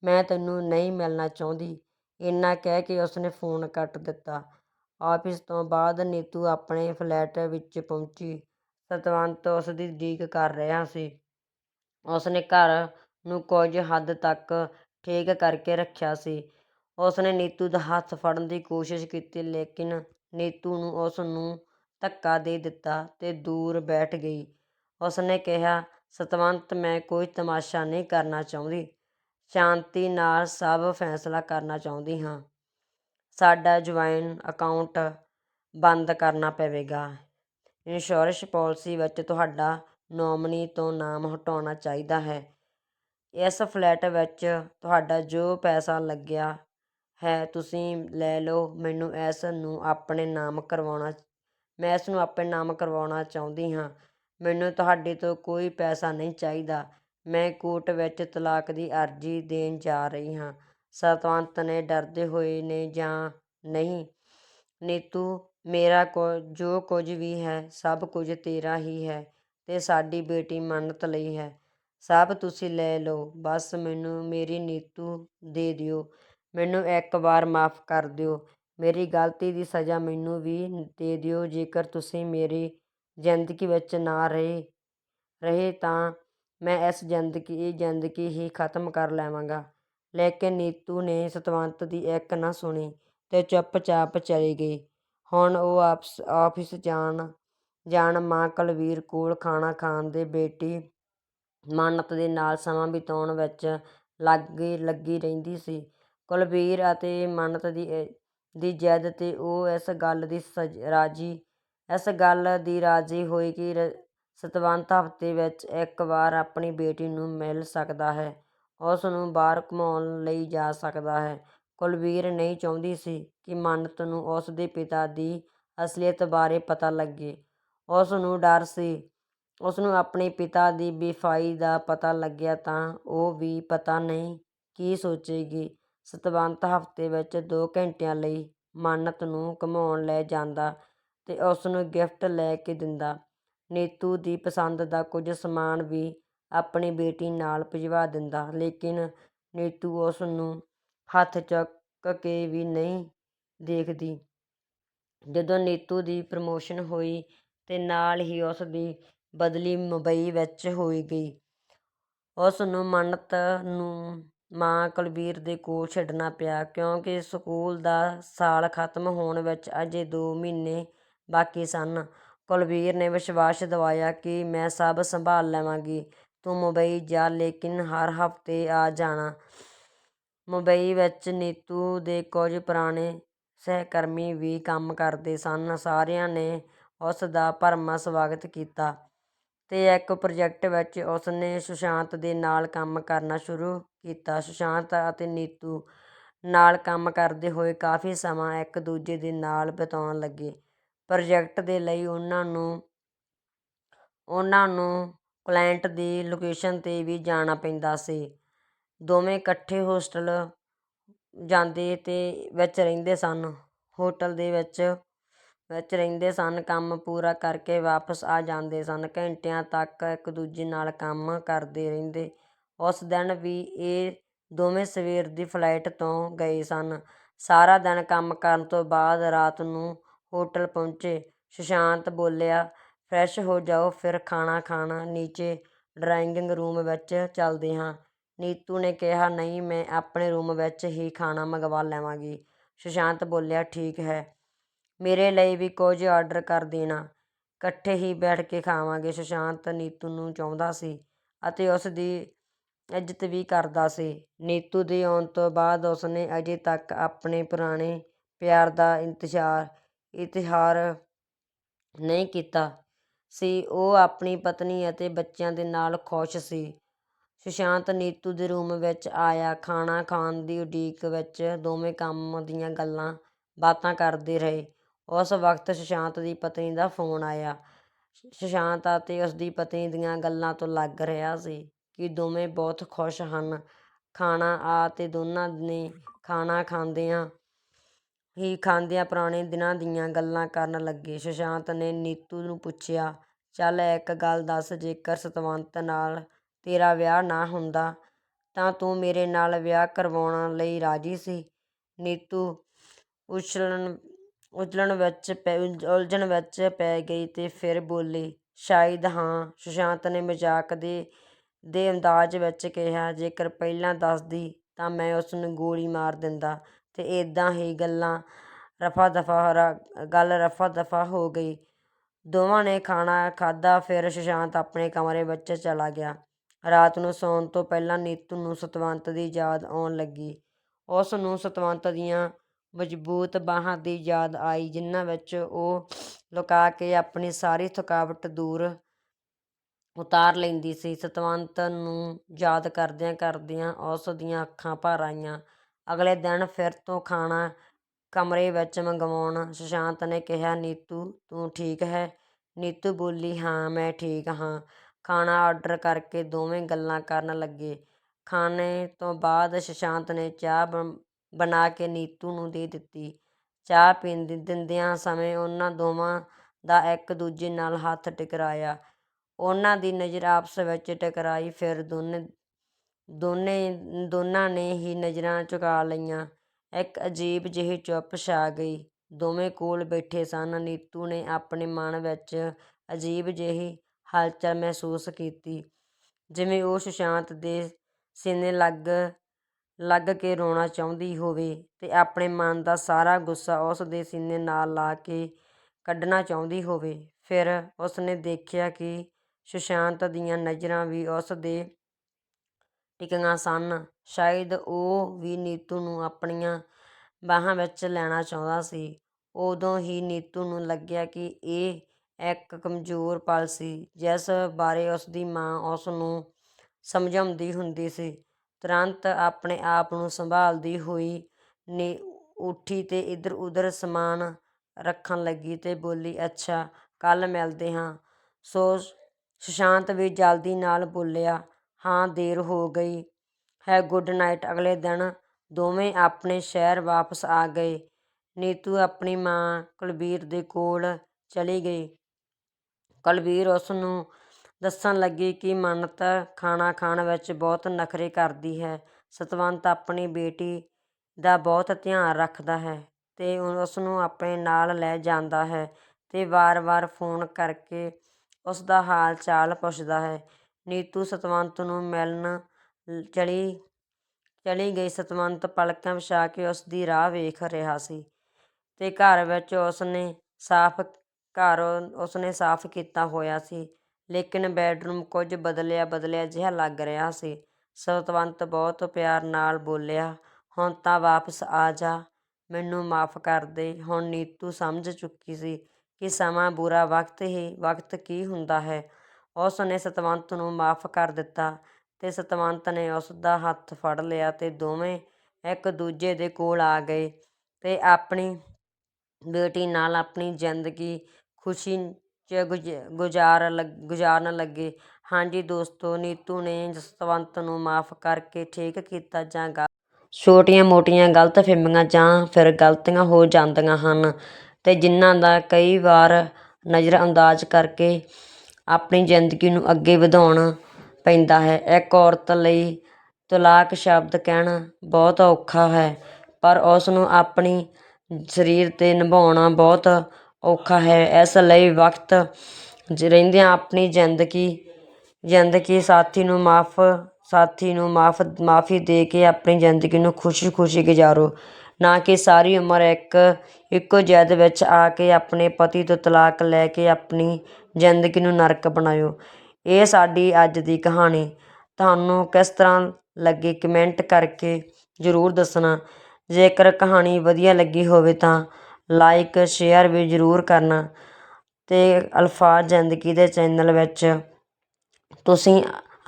ਮੈਂ ਤੈਨੂੰ ਨਹੀਂ ਮਿਲਣਾ ਚਾਹੁੰਦੀ। ਇੰਨਾ ਕਹਿ ਕੇ ਉਸਨੇ ਫੋਨ ਕੱਟ ਦਿੱਤਾ। ਆਫਿਸ ਤੋਂ ਬਾਅਦ ਨੀਤੂ ਆਪਣੇ ਫਲੈਟ ਵਿੱਚ ਪਹੁੰਚੀ। ਸਤਵੰਤ ਉਸ ਦੀ ਉਡੀਕ ਕਰ ਰਿਹਾ ਸੀ। ਉਸਨੇ ਘਰ ਨੂੰ ਕੁਝ ਹੱਦ ਤੱਕ ਠੀਕ ਕਰਕੇ ਰੱਖਿਆ ਸੀ। ਉਸਨੇ ਨੀਤੂ ਦਾ ਹੱਥ ਫੜਨ ਦੀ ਕੋਸ਼ਿਸ਼ ਕੀਤੀ, ਲੇਕਿਨ ਨੀਤੂ ਨੂੰ ਉਸ ਨੂੰ ਧੱਕਾ ਦੇ ਦਿੱਤਾ ਤੇ ਦੂਰ ਬੈਠ ਗਈ। ਉਸਨੇ ਕਿਹਾ, ਸਤਵੰਤ, ਮੈਂ ਕੋਈ ਤਮਾਸ਼ਾ ਨਹੀਂ ਕਰਨਾ ਚਾਹੁੰਦੀ। ਸ਼ਾਂਤੀ ਨਾਲ ਸਭ ਫੈਸਲਾ ਕਰਨਾ ਚਾਹੁੰਦੀ ਹਾਂ। ਸਾਡਾ ਜੁਆਇਨ ਅਕਾਊਂਟ ਬੰਦ ਕਰਨਾ ਪਵੇਗਾ। ਇੰਸ਼ੋਰੈਂਸ ਪਾਲਿਸੀ ਵਿੱਚ ਤੁਹਾਡਾ ਨੋਮਨੀ ਤੋਂ ਨਾਮ ਹਟਾਉਣਾ ਚਾਹੀਦਾ ਹੈ। ਇਸ ਫਲੈਟ ਵਿੱਚ ਤੁਹਾਡਾ ਜੋ ਪੈਸਾ ਲੱਗਿਆ ਹੈ, ਤੁਸੀਂ ਲੈ ਲਓ। ਮੈਨੂੰ ਇਸ ਨੂੰ ਆਪਣੇ ਨਾਮ ਕਰਵਾਉਣਾ, ਮੈਂ ਇਸ ਨੂੰ ਆਪਣੇ ਨਾਮ ਕਰਵਾਉਣਾ ਚਾਹੁੰਦੀ ਹਾਂ। ਮੈਨੂੰ ਤੁਹਾਡੇ ਤੋਂ ਕੋਈ ਪੈਸਾ ਨਹੀਂ ਚਾਹੀਦਾ। ਮੈਂ ਕੋਰਟ ਵਿੱਚ ਤਲਾਕ ਦੀ ਅਰਜ਼ੀ ਦੇਣ ਜਾ ਰਹੀ ਹਾਂ। ਸਤਵੰਤ ਨੇ ਡਰਦੇ ਹੋਏ ਨੇ ਜਾਂ ਨਹੀਂ? ਨੀਤੂ ਮੇਰਾ ਕੋ, ਜੋ ਕੁਝ ਵੀ ਹੈ, ਸਭ ਕੁਝ ਤੇਰਾ ਹੀ ਹੈ ਅਤੇ ਸਾਡੀ ਬੇਟੀ ਮੰਨਤ ਲਈ ਹੈ। ਸਭ ਤੁਸੀਂ ਲੈ ਲਓ, ਬਸ ਮੈਨੂੰ ਮੇਰੀ ਨੀਤੂ ਦੇ ਦਿਓ। ਮੈਨੂੰ ਇੱਕ ਵਾਰ ਮਾਫ਼ ਕਰ ਦਿਓ। ਮੇਰੀ ਗਲਤੀ ਦੀ ਸਜ਼ਾ ਮੈਨੂੰ ਵੀ ਦੇ ਦਿਓ, ਜੇਕਰ ਤੁਸੀਂ ਮੇਰੀ ਜ਼ਿੰਦਗੀ ਵਿੱਚ ਨਾ ਰਹੇ ਰਹੇ ਤਾਂ ਮੈਂ ਇਸ ਜ਼ਿੰਦਗੀ ਜ਼ਿੰਦਗੀ ਹੀ ਖਤਮ ਕਰ ਲਵਾਂਗਾ। ਲੇਕਿਨ ਨੀਤੂ ਨੇ ਸਤਵੰਤ ਦੀ ਇੱਕ ਨਾ ਸੁਣੀ ਤੇ ਚੁੱਪਚਾਪ ਚਲੀ ਗਈ। ਹੁਣ ਉਹ ਆਪਸ, ਆਫਿਸ ਜਾਣ ਜਾਣ ਮਾਂ ਕੁਲਵੀਰ ਕੋਲ ਖਾਣਾ ਖਾਣ ਦੇ ਬੇਟੀ ਮਾਨਤ ਦੇ ਨਾਲ ਸਮਾਂ ਬਿਤਾਉਣ ਵਿੱਚ ਲੱਗੀ ਲੱਗੀ ਰਹਿੰਦੀ ਸੀ। ਕੁਲਵੀਰ ਅਤੇ ਮੰਨਤ ਦੀ ਦੀ ਜਿੱਦ ਤੇ ਉਹ ਇਸ ਗੱਲ ਦੀ ਸਜ, ਰਾਜੀ, ਇਸ ਗੱਲ ਦੀ ਰਾਜੀ ਹੋਈ ਕਿ ਰ, ਸਤਵੰਤ ਹਫ਼ਤੇ ਵਿੱਚ ਇੱਕ ਵਾਰ ਆਪਣੀ ਬੇਟੀ ਨੂੰ ਮਿਲ ਸਕਦਾ ਹੈ। ਉਸ ਨੂੰ ਬਾਹਰ ਘੁੰਮਾਉਣ ਲਈ ਜਾ ਸਕਦਾ ਹੈ। ਕੁਲਵੀਰ ਨਹੀਂ ਚਾਹੁੰਦੀ ਸੀ ਕਿ ਮੰਨਤ ਨੂੰ ਉਸ ਦੇ ਪਿਤਾ ਦੀ ਅਸਲੀਅਤ ਬਾਰੇ ਪਤਾ ਲੱਗੇ। ਉਸ ਨੂੰ ਡਰ ਸੀ। ਉਸ ਨੂੰ ਆਪਣੇ ਪਿਤਾ ਦੀ ਬੇਫਾਈ ਦਾ ਪਤਾ ਲੱਗਿਆ ਤਾਂ ਉਹ ਵੀ ਪਤਾ ਨਹੀਂ ਕੀ ਸੋਚੇਗੀ। ਸਤਵੰਤ ਹਫ਼ਤੇ ਵਿੱਚ ਦੋ ਘੰਟਿਆਂ ਲਈ ਮੰਨਤ ਨੂੰ ਘੁਮਾਉਣ ਲੈ ਜਾਂਦਾ ਤੇ ਉਸ ਨੂੰ ਗਿਫਟ ਲੈ ਕੇ ਦਿੰਦਾ। ਨੀਤੂ ਦੀ ਪਸੰਦ ਦਾ ਕੁਝ ਸਮਾਨ ਵੀ ਆਪਣੀ ਬੇਟੀ ਨਾਲ ਭਿਜਵਾ ਦਿੰਦਾ, ਲੇਕਿਨ ਨੀਤੂ ਉਸ ਨੂੰ ਹੱਥ ਚੁੱਕ ਕੇ ਵੀ ਨਹੀਂ ਦੇਖਦੀ। ਜਦੋਂ ਨੀਤੂ ਦੀ ਪ੍ਰਮੋਸ਼ਨ ਹੋਈ ਅਤੇ ਨਾਲ ਹੀ ਉਸ ਦੀ ਬਦਲੀ ਮੁੰਬਈ ਵਿੱਚ ਹੋਈ ਗਈ। ਉਸ ਨੂੰ ਮੰਨਤ ਨੂੰ ਮਾਂ ਕੁਲਵੀਰ ਦੇ ਕੋਲ ਛੱਡਣਾ ਪਿਆ ਕਿਉਂਕਿ ਸਕੂਲ ਦਾ ਸਾਲ ਖਤਮ ਹੋਣ ਵਿੱਚ ਅਜੇ ਦੋ ਮਹੀਨੇ ਬਾਕੀ ਸਨ। ਕੁਲਵੀਰ ਨੇ ਵਿਸ਼ਵਾਸ ਦਿਵਾਇਆ ਕਿ ਮੈਂ ਸਭ ਸੰਭਾਲ ਲਵਾਂਗੀ, ਤੂੰ ਮੁੰਬਈ ਜਾ ਲੇਕਿਨ ਹਰ ਹਫ਼ਤੇ ਆ ਜਾਣਾ। ਮੁੰਬਈ ਵਿੱਚ ਨੀਤੂ ਦੇ ਕੁਝ ਪੁਰਾਣੇ ਸਹਿਕਰਮੀ ਵੀ ਕੰਮ ਕਰਦੇ ਸਨ। ਸਾਰਿਆਂ ਨੇ ਉਸ ਦਾ ਭਰਮਾ ਸਵਾਗਤ ਕੀਤਾ ਅਤੇ ਇੱਕ ਪ੍ਰੋਜੈਕਟ ਵਿੱਚ ਉਸਨੇ ਸੁਸ਼ਾਂਤ ਦੇ ਨਾਲ ਕੰਮ ਕਰਨਾ ਸ਼ੁਰੂ ਕੀਤਾ। ਸੁਸ਼ਾਂਤ ਅਤੇ ਨੀਤੂ ਨਾਲ ਕੰਮ ਕਰਦੇ ਹੋਏ ਕਾਫੀ ਸਮਾਂ ਇੱਕ ਦੂਜੇ ਦੇ ਨਾਲ ਬਿਤਾਉਣ ਲੱਗੇ। ਪ੍ਰੋਜੈਕਟ ਦੇ ਲਈ ਉਹਨਾਂ ਨੂੰ ਉਹਨਾਂ ਨੂੰ ਕਲਾਇੰਟ ਦੀ ਲੋਕੇਸ਼ਨ 'ਤੇ ਵੀ ਜਾਣਾ ਪੈਂਦਾ ਸੀ। ਦੋਵੇਂ ਇਕੱਠੇ ਹੋਸਟਲ ਜਾਂਦੇ ਅਤੇ ਵਿੱਚ ਰਹਿੰਦੇ ਸਨ। ਹੋਟਲ ਦੇ ਵਿੱਚ ਵਿੱਚ ਰਹਿੰਦੇ ਸਨ, ਕੰਮ ਪੂਰਾ ਕਰਕੇ ਵਾਪਸ ਆ ਜਾਂਦੇ ਸਨ। ਘੰਟਿਆਂ ਤੱਕ ਇੱਕ ਦੂਜੇ ਨਾਲ ਕੰਮ ਕਰਦੇ ਰਹਿੰਦੇ। ਉਸ ਦਿਨ ਵੀ ਇਹ ਦੋਵੇਂ ਸਵੇਰ ਦੀ ਫਲਾਈਟ ਤੋਂ ਗਏ ਸਨ। ਸਾਰਾ ਦਿਨ ਕੰਮ ਕਰਨ ਤੋਂ ਬਾਅਦ ਰਾਤ ਨੂੰ ਹੋਟਲ ਪਹੁੰਚੇ। ਸੁਸ਼ਾਂਤ ਬੋਲਿਆ, ਫਰੈਸ਼ ਹੋ ਜਾਓ, ਫਿਰ ਖਾਣਾ ਖਾਣਾ ਨੀਚੇ ਡਰਾਇੰਗ ਰੂਮ ਵਿੱਚ ਚੱਲਦੇ ਹਾਂ। ਨੀਤੂ ਨੇ ਕਿਹਾ, ਨਹੀਂ, ਮੈਂ ਆਪਣੇ ਰੂਮ ਵਿੱਚ ਹੀ ਖਾਣਾ ਮੰਗਵਾ ਲਵਾਂਗੀ। ਸੁਸ਼ਾਂਤ ਬੋਲਿਆ, ਠੀਕ ਹੈ, ਮੇਰੇ ਲਈ ਵੀ ਕੁਝ ਆਰਡਰ ਕਰ ਦੇਣਾ। ਇਕੱਠੇ ਹੀ ਬੈਠ ਕੇ ਖਾਵਾਂਗੇ। ਸੁਸ਼ਾਂਤ ਨੀਤੂ ਨੂੰ ਚਾਹੁੰਦਾ ਸੀ ਅਤੇ ਉਸ ਦੀ ਇੱਜ਼ਤ ਵੀ ਕਰਦਾ ਸੀ। ਨੀਤੂ ਦੇ ਆਉਣ ਤੋਂ ਬਾਅਦ ਉਸਨੇ ਅਜੇ ਤੱਕ ਆਪਣੇ ਪੁਰਾਣੇ ਪਿਆਰ ਦਾ ਇੰਤਜ਼ਾਰ, ਇਤਿਹਾਰ ਨਹੀਂ ਕੀਤਾ ਸੀ। ਉਹ ਆਪਣੀ ਪਤਨੀ ਅਤੇ ਬੱਚਿਆਂ ਦੇ ਨਾਲ ਖੁਸ਼ ਸੀ। ਸੁਸ਼ਾਂਤ ਨੀਤੂ ਦੇ ਰੂਮ ਵਿੱਚ ਆਇਆ ਖਾਣਾ ਖਾਣ ਦੀ ਉਡੀਕ ਵਿੱਚ ਦੋਵੇਂ ਕੰਮ ਦੀਆਂ ਗੱਲਾਂ ਬਾਤਾਂ ਕਰਦੇ ਰਹੇ ਉਸ ਵਕਤ ਸੁਸ਼ਾਂਤ ਦੀ ਪਤਨੀ ਦਾ ਫੋਨ ਆਇਆ ਸੁਸ਼ਾਂਤ ਅਤੇ ਉਸ ਦੀ ਪਤਨੀ ਦੀਆਂ ਗੱਲਾਂ ਤੋਂ ਲੱਗ ਰਿਹਾ ਸੀ ਕਿ ਦੋਵੇਂ ਬਹੁਤ ਖੁਸ਼ ਹਨ। ਖਾਣਾ ਆ ਅਤੇ ਦੋਨਾਂ ਨੇ ਖਾਣਾ ਖਾਂਦਿਆਂ ਹੀ ਖਾਂਦਿਆਂ ਪੁਰਾਣੇ ਦਿਨਾਂ ਦੀਆਂ ਗੱਲਾਂ ਕਰਨ ਲੱਗੇ। ਸੁਸ਼ਾਂਤ ਨੇ ਨੀਤੂ ਨੂੰ ਪੁੱਛਿਆ, "ਚੱਲ ਇੱਕ ਗੱਲ ਦੱਸ, ਜੇਕਰ ਸਤਵੰਤ ਨਾਲ ਤੇਰਾ ਵਿਆਹ ਨਾ ਹੁੰਦਾ ਤਾਂ ਤੂੰ ਮੇਰੇ ਨਾਲ ਵਿਆਹ ਕਰਵਾਉਣ ਲਈ ਰਾਜ਼ੀ ਸੀ?" ਨੀਤੂ ਉਛਲਣ ਉਲਝਣ ਵਿੱਚ ਪੈ ਗਈ ਤੇ ਫਿਰ ਬੋਲੀ, "ਸ਼ਾਇਦ ਹਾਂ।" ਸੁਸ਼ਾਂਤ ਨੇ ਮਜ਼ਾਕ ਦੇ ਦੇ ਅੰਦਾਜ਼ ਵਿੱਚ ਕਿਹਾ, "ਜੇਕਰ ਪਹਿਲਾਂ ਦੱਸਦੀ ਤਾਂ ਮੈਂ ਉਸ ਨੂੰ ਗੋਲੀ ਮਾਰ ਦਿੰਦਾ।" ਤੇ ਏਦਾਂ ਹੀ ਗੱਲਾਂ ਰਫਾ ਦਫਾ ਗੱਲ ਰਫ਼ਾ-ਦਫ਼ਾ ਹੋ ਗਈ। ਦੋਵਾਂ ਨੇ ਖਾਣਾ ਖਾਧਾ, ਫਿਰ ਸੁਸ਼ਾਂਤ ਆਪਣੇ ਕਮਰੇ ਵਿੱਚ ਚਲਾ ਗਿਆ। ਰਾਤ ਨੂੰ ਸੌਣ ਤੋਂ ਪਹਿਲਾਂ ਨੀਤੂ ਨੂੰ ਸਤਵੰਤ ਦੀ ਯਾਦ ਆਉਣ ਲੱਗੀ। ਉਸ ਨੂੰ ਸਤਵੰਤ ਦੀਆਂ ਮਜ਼ਬੂਤ ਬਾਹਾਂ ਦੀ ਯਾਦ ਆਈ, ਜਿਨ੍ਹਾਂ ਵਿੱਚ ਉਹ ਲੁਕਾ ਕੇ ਆਪਣੀ ਸਾਰੀ ਥਕਾਵਟ ਦੂਰ ਉਤਾਰ ਲੈਂਦੀ ਸੀ। ਸਤਵੰਤ ਨੂੰ ਯਾਦ ਕਰਦਿਆਂ-ਕਰਦਿਆਂ ਉਸ ਦੀਆਂ ਅੱਖਾਂ ਭਰ ਆਈਆਂ। ਅਗਲੇ ਦਿਨ ਫਿਰ ਤੋਂ ਖਾਣਾ ਕਮਰੇ ਵਿੱਚ ਮੰਗਵਾਉਣ ਸੁਸ਼ਾਂਤ ਨੇ ਕਿਹਾ, "ਨੀਤੂ, ਤੂੰ ਠੀਕ ਹੈ ਨੀਤੂ ਬੋਲੀ, "ਹਾਂ, ਮੈਂ ਠੀਕ ਹਾਂ।" ਖਾਣਾ ਆਰਡਰ ਕਰਕੇ ਦੋਵੇਂ ਗੱਲਾਂ ਕਰਨ ਲੱਗੇ। ਖਾਣੇ ਤੋਂ ਬਾਅਦ ਸੁਸ਼ਾਂਤ ਨੇ ਚਾਹ ਬਣਾ ਕੇ ਨੀਤੂ ਨੂੰ ਦੇ ਦਿੱਤੀ। ਚਾਹ ਪੀਂਦਿਆਂ ਸਮੇਂ ਉਹਨਾਂ ਦੋਵਾਂ ਦਾ ਇੱਕ-ਦੂਜੇ ਨਾਲ ਹੱਥ ਟਕਰਾਇਆ। ਉਹਨਾਂ ਦੀ ਨਜ਼ਰ ਆਪਸ ਵਿੱਚ ਟਕਰਾਈ, ਫਿਰ ਦੋਨੇ ਦੋਨੇ ਦੋਨਾਂ ਨੇ ਹੀ ਨਜ਼ਰਾਂ ਝੁਕਾ ਲਈਆਂ। ਇੱਕ ਅਜੀਬ ਜਿਹੀ ਚੁੱਪ ਛਾ ਗਈ। ਦੋਵੇਂ ਕੋਲ ਬੈਠੇ ਸਨ। ਨੀਤੂ ਨੇ ਆਪਣੇ ਮਨ ਵਿੱਚ ਅਜੀਬ ਜਿਹੀ ਹਲਚਲ ਮਹਿਸੂਸ ਕੀਤੀ, ਜਿਵੇਂ ਉਹ ਸੁਸ਼ਾਂਤ ਦੇ ਸੀਨੇ ਲੱਗ ਲੱਗ ਕੇ ਰੋਣਾ ਚਾਹੁੰਦੀ ਹੋਵੇ ਤੇ ਆਪਣੇ ਮਨ ਦਾ ਸਾਰਾ ਗੁੱਸਾ ਉਸ ਦੇ ਸੀਨੇ ਨਾਲ ਲਾ ਕੇ ਕੱਢਣਾ ਚਾਹੁੰਦੀ ਹੋਵੇ। ਫਿਰ ਉਸਨੇ ਦੇਖਿਆ ਕਿ ਸੁਸ਼ਾਂਤ ਦੀਆਂ ਨਜ਼ਰਾਂ ਵੀ ਉਸ 'ਤੇ ਟਿਕੀਆਂ ਸਨ। ਸ਼ਾਇਦ ਉਹ ਵੀ ਨੀਤੂ ਨੂੰ ਆਪਣੀਆਂ ਬਾਹਾਂ ਵਿੱਚ ਲੈਣਾ ਚਾਹੁੰਦਾ ਸੀ। ਉਦੋਂ ਹੀ ਨੀਤੂ ਨੂੰ ਲੱਗਿਆ ਕਿ ਇਹ ਇੱਕ ਕਮਜ਼ੋਰ ਪਲ ਸੀ, ਜਿਸ ਬਾਰੇ ਉਸਦੀ ਮਾਂ ਉਸ ਨੂੰ ਸਮਝਾਉਂਦੀ ਹੁੰਦੀ ਸੀ। ਤੁਰੰਤ ਆਪਣੇ ਆਪ ਨੂੰ ਸੰਭਾਲਦੀ ਹੋਈ ਉੱਠੀ ਤੇ ਇੱਧਰ-ਉੱਧਰ ਸਮਾਨ ਰੱਖਣ ਲੱਗੀ ਤੇ ਬੋਲੀ, "ਅੱਛਾ, ਕੱਲ੍ਹ ਮਿਲਦੇ ਹਾਂ।" ਸੋ ਸੁਸ਼ਾਂਤ ਵੀ ਜਲਦੀ ਨਾਲ ਬੋਲਿਆ, "ਹਾਂ, ਦੇਰ ਹੋ ਗਈ ਹੈ, ਗੁੱਡ ਨਾਈਟ।" ਅਗਲੇ ਦਿਨ ਦੋਵੇਂ ਆਪਣੇ ਸ਼ਹਿਰ ਵਾਪਸ ਆ ਗਏ। ਨੀਤੂ ਆਪਣੀ ਮਾਂ ਕੁਲਬੀਰ ਦੇ ਕੋਲ ਚਲੀ ਗਈ। ਕੁਲਵੀਰ ਉਸ ਨੂੰ ਦੱਸਣ ਲੱਗੀ ਕਿ ਮੰਨਤ ਖਾਣਾ ਖਾਣ ਵਿੱਚ ਬਹੁਤ ਨਖ਼ਰੇ ਕਰਦੀ ਹੈ। ਸਤਵੰਤ ਆਪਣੀ ਬੇਟੀ ਦਾ ਬਹੁਤ ਧਿਆਨ ਰੱਖਦਾ ਹੈ ਅਤੇ ਉਸ ਨੂੰ ਆਪਣੇ ਨਾਲ ਲੈ ਜਾਂਦਾ ਹੈ ਅਤੇ ਵਾਰ-ਵਾਰ ਫ਼ੋਨ ਕਰਕੇ ਉਸਦਾ ਹਾਲ-ਚਾਲ ਪੁੱਛਦਾ ਹੈ। ਨੀਤੂ ਸਤਵੰਤ ਨੂੰ ਮਿਲਣ ਚਲੀ ਚਲੀ ਗਈ। ਸਤਵੰਤ ਪਲਕਾਂ ਵਿਛਾ ਕੇ ਉਸਦੀ ਰਾਹ ਵੇਖ ਰਿਹਾ ਸੀ ਅਤੇ ਘਰ ਵਿੱਚ ਉਸਨੇ ਸਾਫ਼ ਘਰ ਉਸਨੇ ਸਾਫ਼ ਕੀਤਾ ਹੋਇਆ ਸੀ, ਲੇਕਿਨ ਬੈਡਰੂਮ ਕੁਝ ਬਦਲਿਆ-ਬਦਲਿਆ ਜਿਹਾ ਲੱਗ ਰਿਹਾ ਸੀ। ਸਤਵੰਤ ਬਹੁਤ ਪਿਆਰ ਨਾਲ ਬੋਲਿਆ, "ਹੁਣ ਤਾਂ ਵਾਪਸ ਆ ਜਾ, ਮੈਨੂੰ ਮਾਫ਼ ਕਰ ਦੇ।" ਹੁਣ ਨੀਤੂ ਸਮਝ ਚੁੱਕੀ ਸੀ ਕਿ ਸਮਾਂ ਬੁਰਾ ਵਕਤ ਕੀ ਹੁੰਦਾ ਹੈ। ਉਸਨੇ ਸਤਵੰਤ ਨੂੰ ਮਾਫ਼ ਕਰ ਦਿੱਤਾ ਤੇ ਸਤਵੰਤ ਨੇ ਉਸਦਾ ਹੱਥ ਫੜ ਲਿਆ ਤੇ ਦੋਵੇਂ ਇੱਕ-ਦੂਜੇ ਦੇ ਕੋਲ ਆ ਗਏ ਤੇ ਆਪਣੀ ਬੇਟੀ ਨਾਲ ਆਪਣੀ ਜ਼ਿੰਦਗੀ ਖ਼ੁਸ਼ੀ 'ਚ ਗੁਜ ਗੁਜ਼ਾਰ ਲੱਗ ਗੁਜ਼ਾਰਨ ਲੱਗੇ। ਹਾਂਜੀ ਦੋਸਤੋ, ਨੀਤੂ ਨੇ ਜਸਵੰਤ ਨੂੰ ਮਾਫ਼ ਕਰਕੇ ਠੀਕ ਕੀਤਾ ਜਾਂ ਗਲਤ? ਛੋਟੀਆਂ-ਮੋਟੀਆਂ ਗ਼ਲਤਫ਼ਹਿਮੀਆਂ ਜਾਂ ਫਿਰ ਗ਼ਲਤੀਆਂ ਹੋ ਜਾਂਦੀਆਂ ਹਨ ਤੇ ਜਿਨ੍ਹਾਂ ਦਾ ਕਈ ਵਾਰ ਨਜ਼ਰਅੰਦਾਜ਼ ਕਰਕੇ ਆਪਣੀ ਜ਼ਿੰਦਗੀ ਨੂੰ ਅੱਗੇ ਵਧਾਉਣਾ ਪੈਂਦਾ ਹੈ। ਇੱਕ ਔਰਤ ਲਈ ਤਲਾਕ ਸ਼ਬਦ ਕਹਿਣਾ ਬਹੁਤ ਔਖਾ ਹੈ, ਪਰ ਉਸ ਨੂੰ ਆਪਣੀ ਸਰੀਰ 'ਤੇ ਨਿਭਾਉਣਾ ਬਹੁਤ ਔਖਾ ਹੈ। ਇਸ ਲਈ ਵਕਤ ਰਹਿੰਦਿਆਂ ਆਪਣੀ ਜ਼ਿੰਦਗੀ ਜ਼ਿੰਦਗੀ ਸਾਥੀ ਨੂੰ ਮਾਫ਼ ਸਾਥੀ ਨੂੰ ਮਾਫ਼ ਮਾਫ਼ੀ ਦੇ ਕੇ ਆਪਣੀ ਜ਼ਿੰਦਗੀ ਨੂੰ ਖ਼ੁਸ਼ੀ-ਖ਼ੁਸ਼ੀ ਗੁਜ਼ਾਰੋ, ਨਾ ਕਿ ਸਾਰੀ ਉਮਰ ਇੱਕ ਇੱਕੋ ਜ਼ਿੱਦ ਵਿੱਚ ਆ ਕੇ ਆਪਣੇ ਪਤੀ ਤੋਂ ਤਲਾਕ ਲੈ ਕੇ ਆਪਣੀ ਜ਼ਿੰਦਗੀ ਨੂੰ ਨਰਕ ਬਣਾਇਓ ਇਹ ਸਾਡੀ ਅੱਜ ਦੀ ਕਹਾਣੀ ਤੁਹਾਨੂੰ ਕਿਸ ਤਰ੍ਹਾਂ ਲੱਗੀ, ਕਮੈਂਟ ਕਰਕੇ ਜ਼ਰੂਰ ਦੱਸਣਾ। ਜੇਕਰ ਕਹਾਣੀ ਵਧੀਆ ਲੱਗੀ ਹੋਵੇ ਤਾਂ ਲਾਈਕ, ਸ਼ੇਅਰ ਵੀ ਜ਼ਰੂਰ ਕਰਨਾ ਅਤੇ ਅਲਫ਼ਾਜ਼ ਜ਼ਿੰਦਗੀ ਦੇ ਚੈਨਲ ਵਿੱਚ ਤੁਸੀਂ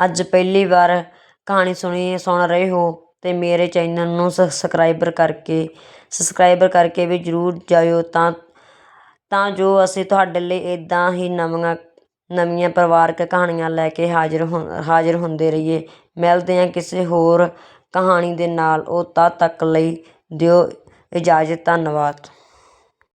ਅੱਜ ਪਹਿਲੀ ਵਾਰ ਕਹਾਣੀ ਸੁਣੀ ਸੁਣ ਰਹੇ ਹੋ ਅਤੇ ਮੇਰੇ ਚੈਨਲ ਨੂੰ ਸਬਸਕ੍ਰਾਈਬ ਕਰਕੇ ਸਬਸਕ੍ਰਾਈਬਰ ਕਰਕੇ ਵੀ ਜ਼ਰੂਰ ਜਾਇਓ ਤਾਂ ਤਾਂ ਜੋ ਅਸੀਂ ਤੁਹਾਡੇ ਲਈ ਇੱਦਾਂ ਹੀ ਨਵੀਆਂ ਨਵੀਆਂ ਪਰਿਵਾਰਕ ਕਹਾਣੀਆਂ ਲੈ ਕੇ ਹਾਜ਼ਰ ਹੋ ਹਾਜ਼ਰ ਹੁੰਦੇ ਰਹੀਏ। ਮਿਲਦੇ ਹਾਂ ਕਿਸੇ ਹੋਰ ਕਹਾਣੀ ਦੇ ਨਾਲ। ਉਹ ਤਦ ਤੱਕ ਲਈ ਦਿਓ ਇਜਾਜ਼ਤ। ਧੰਨਵਾਦ।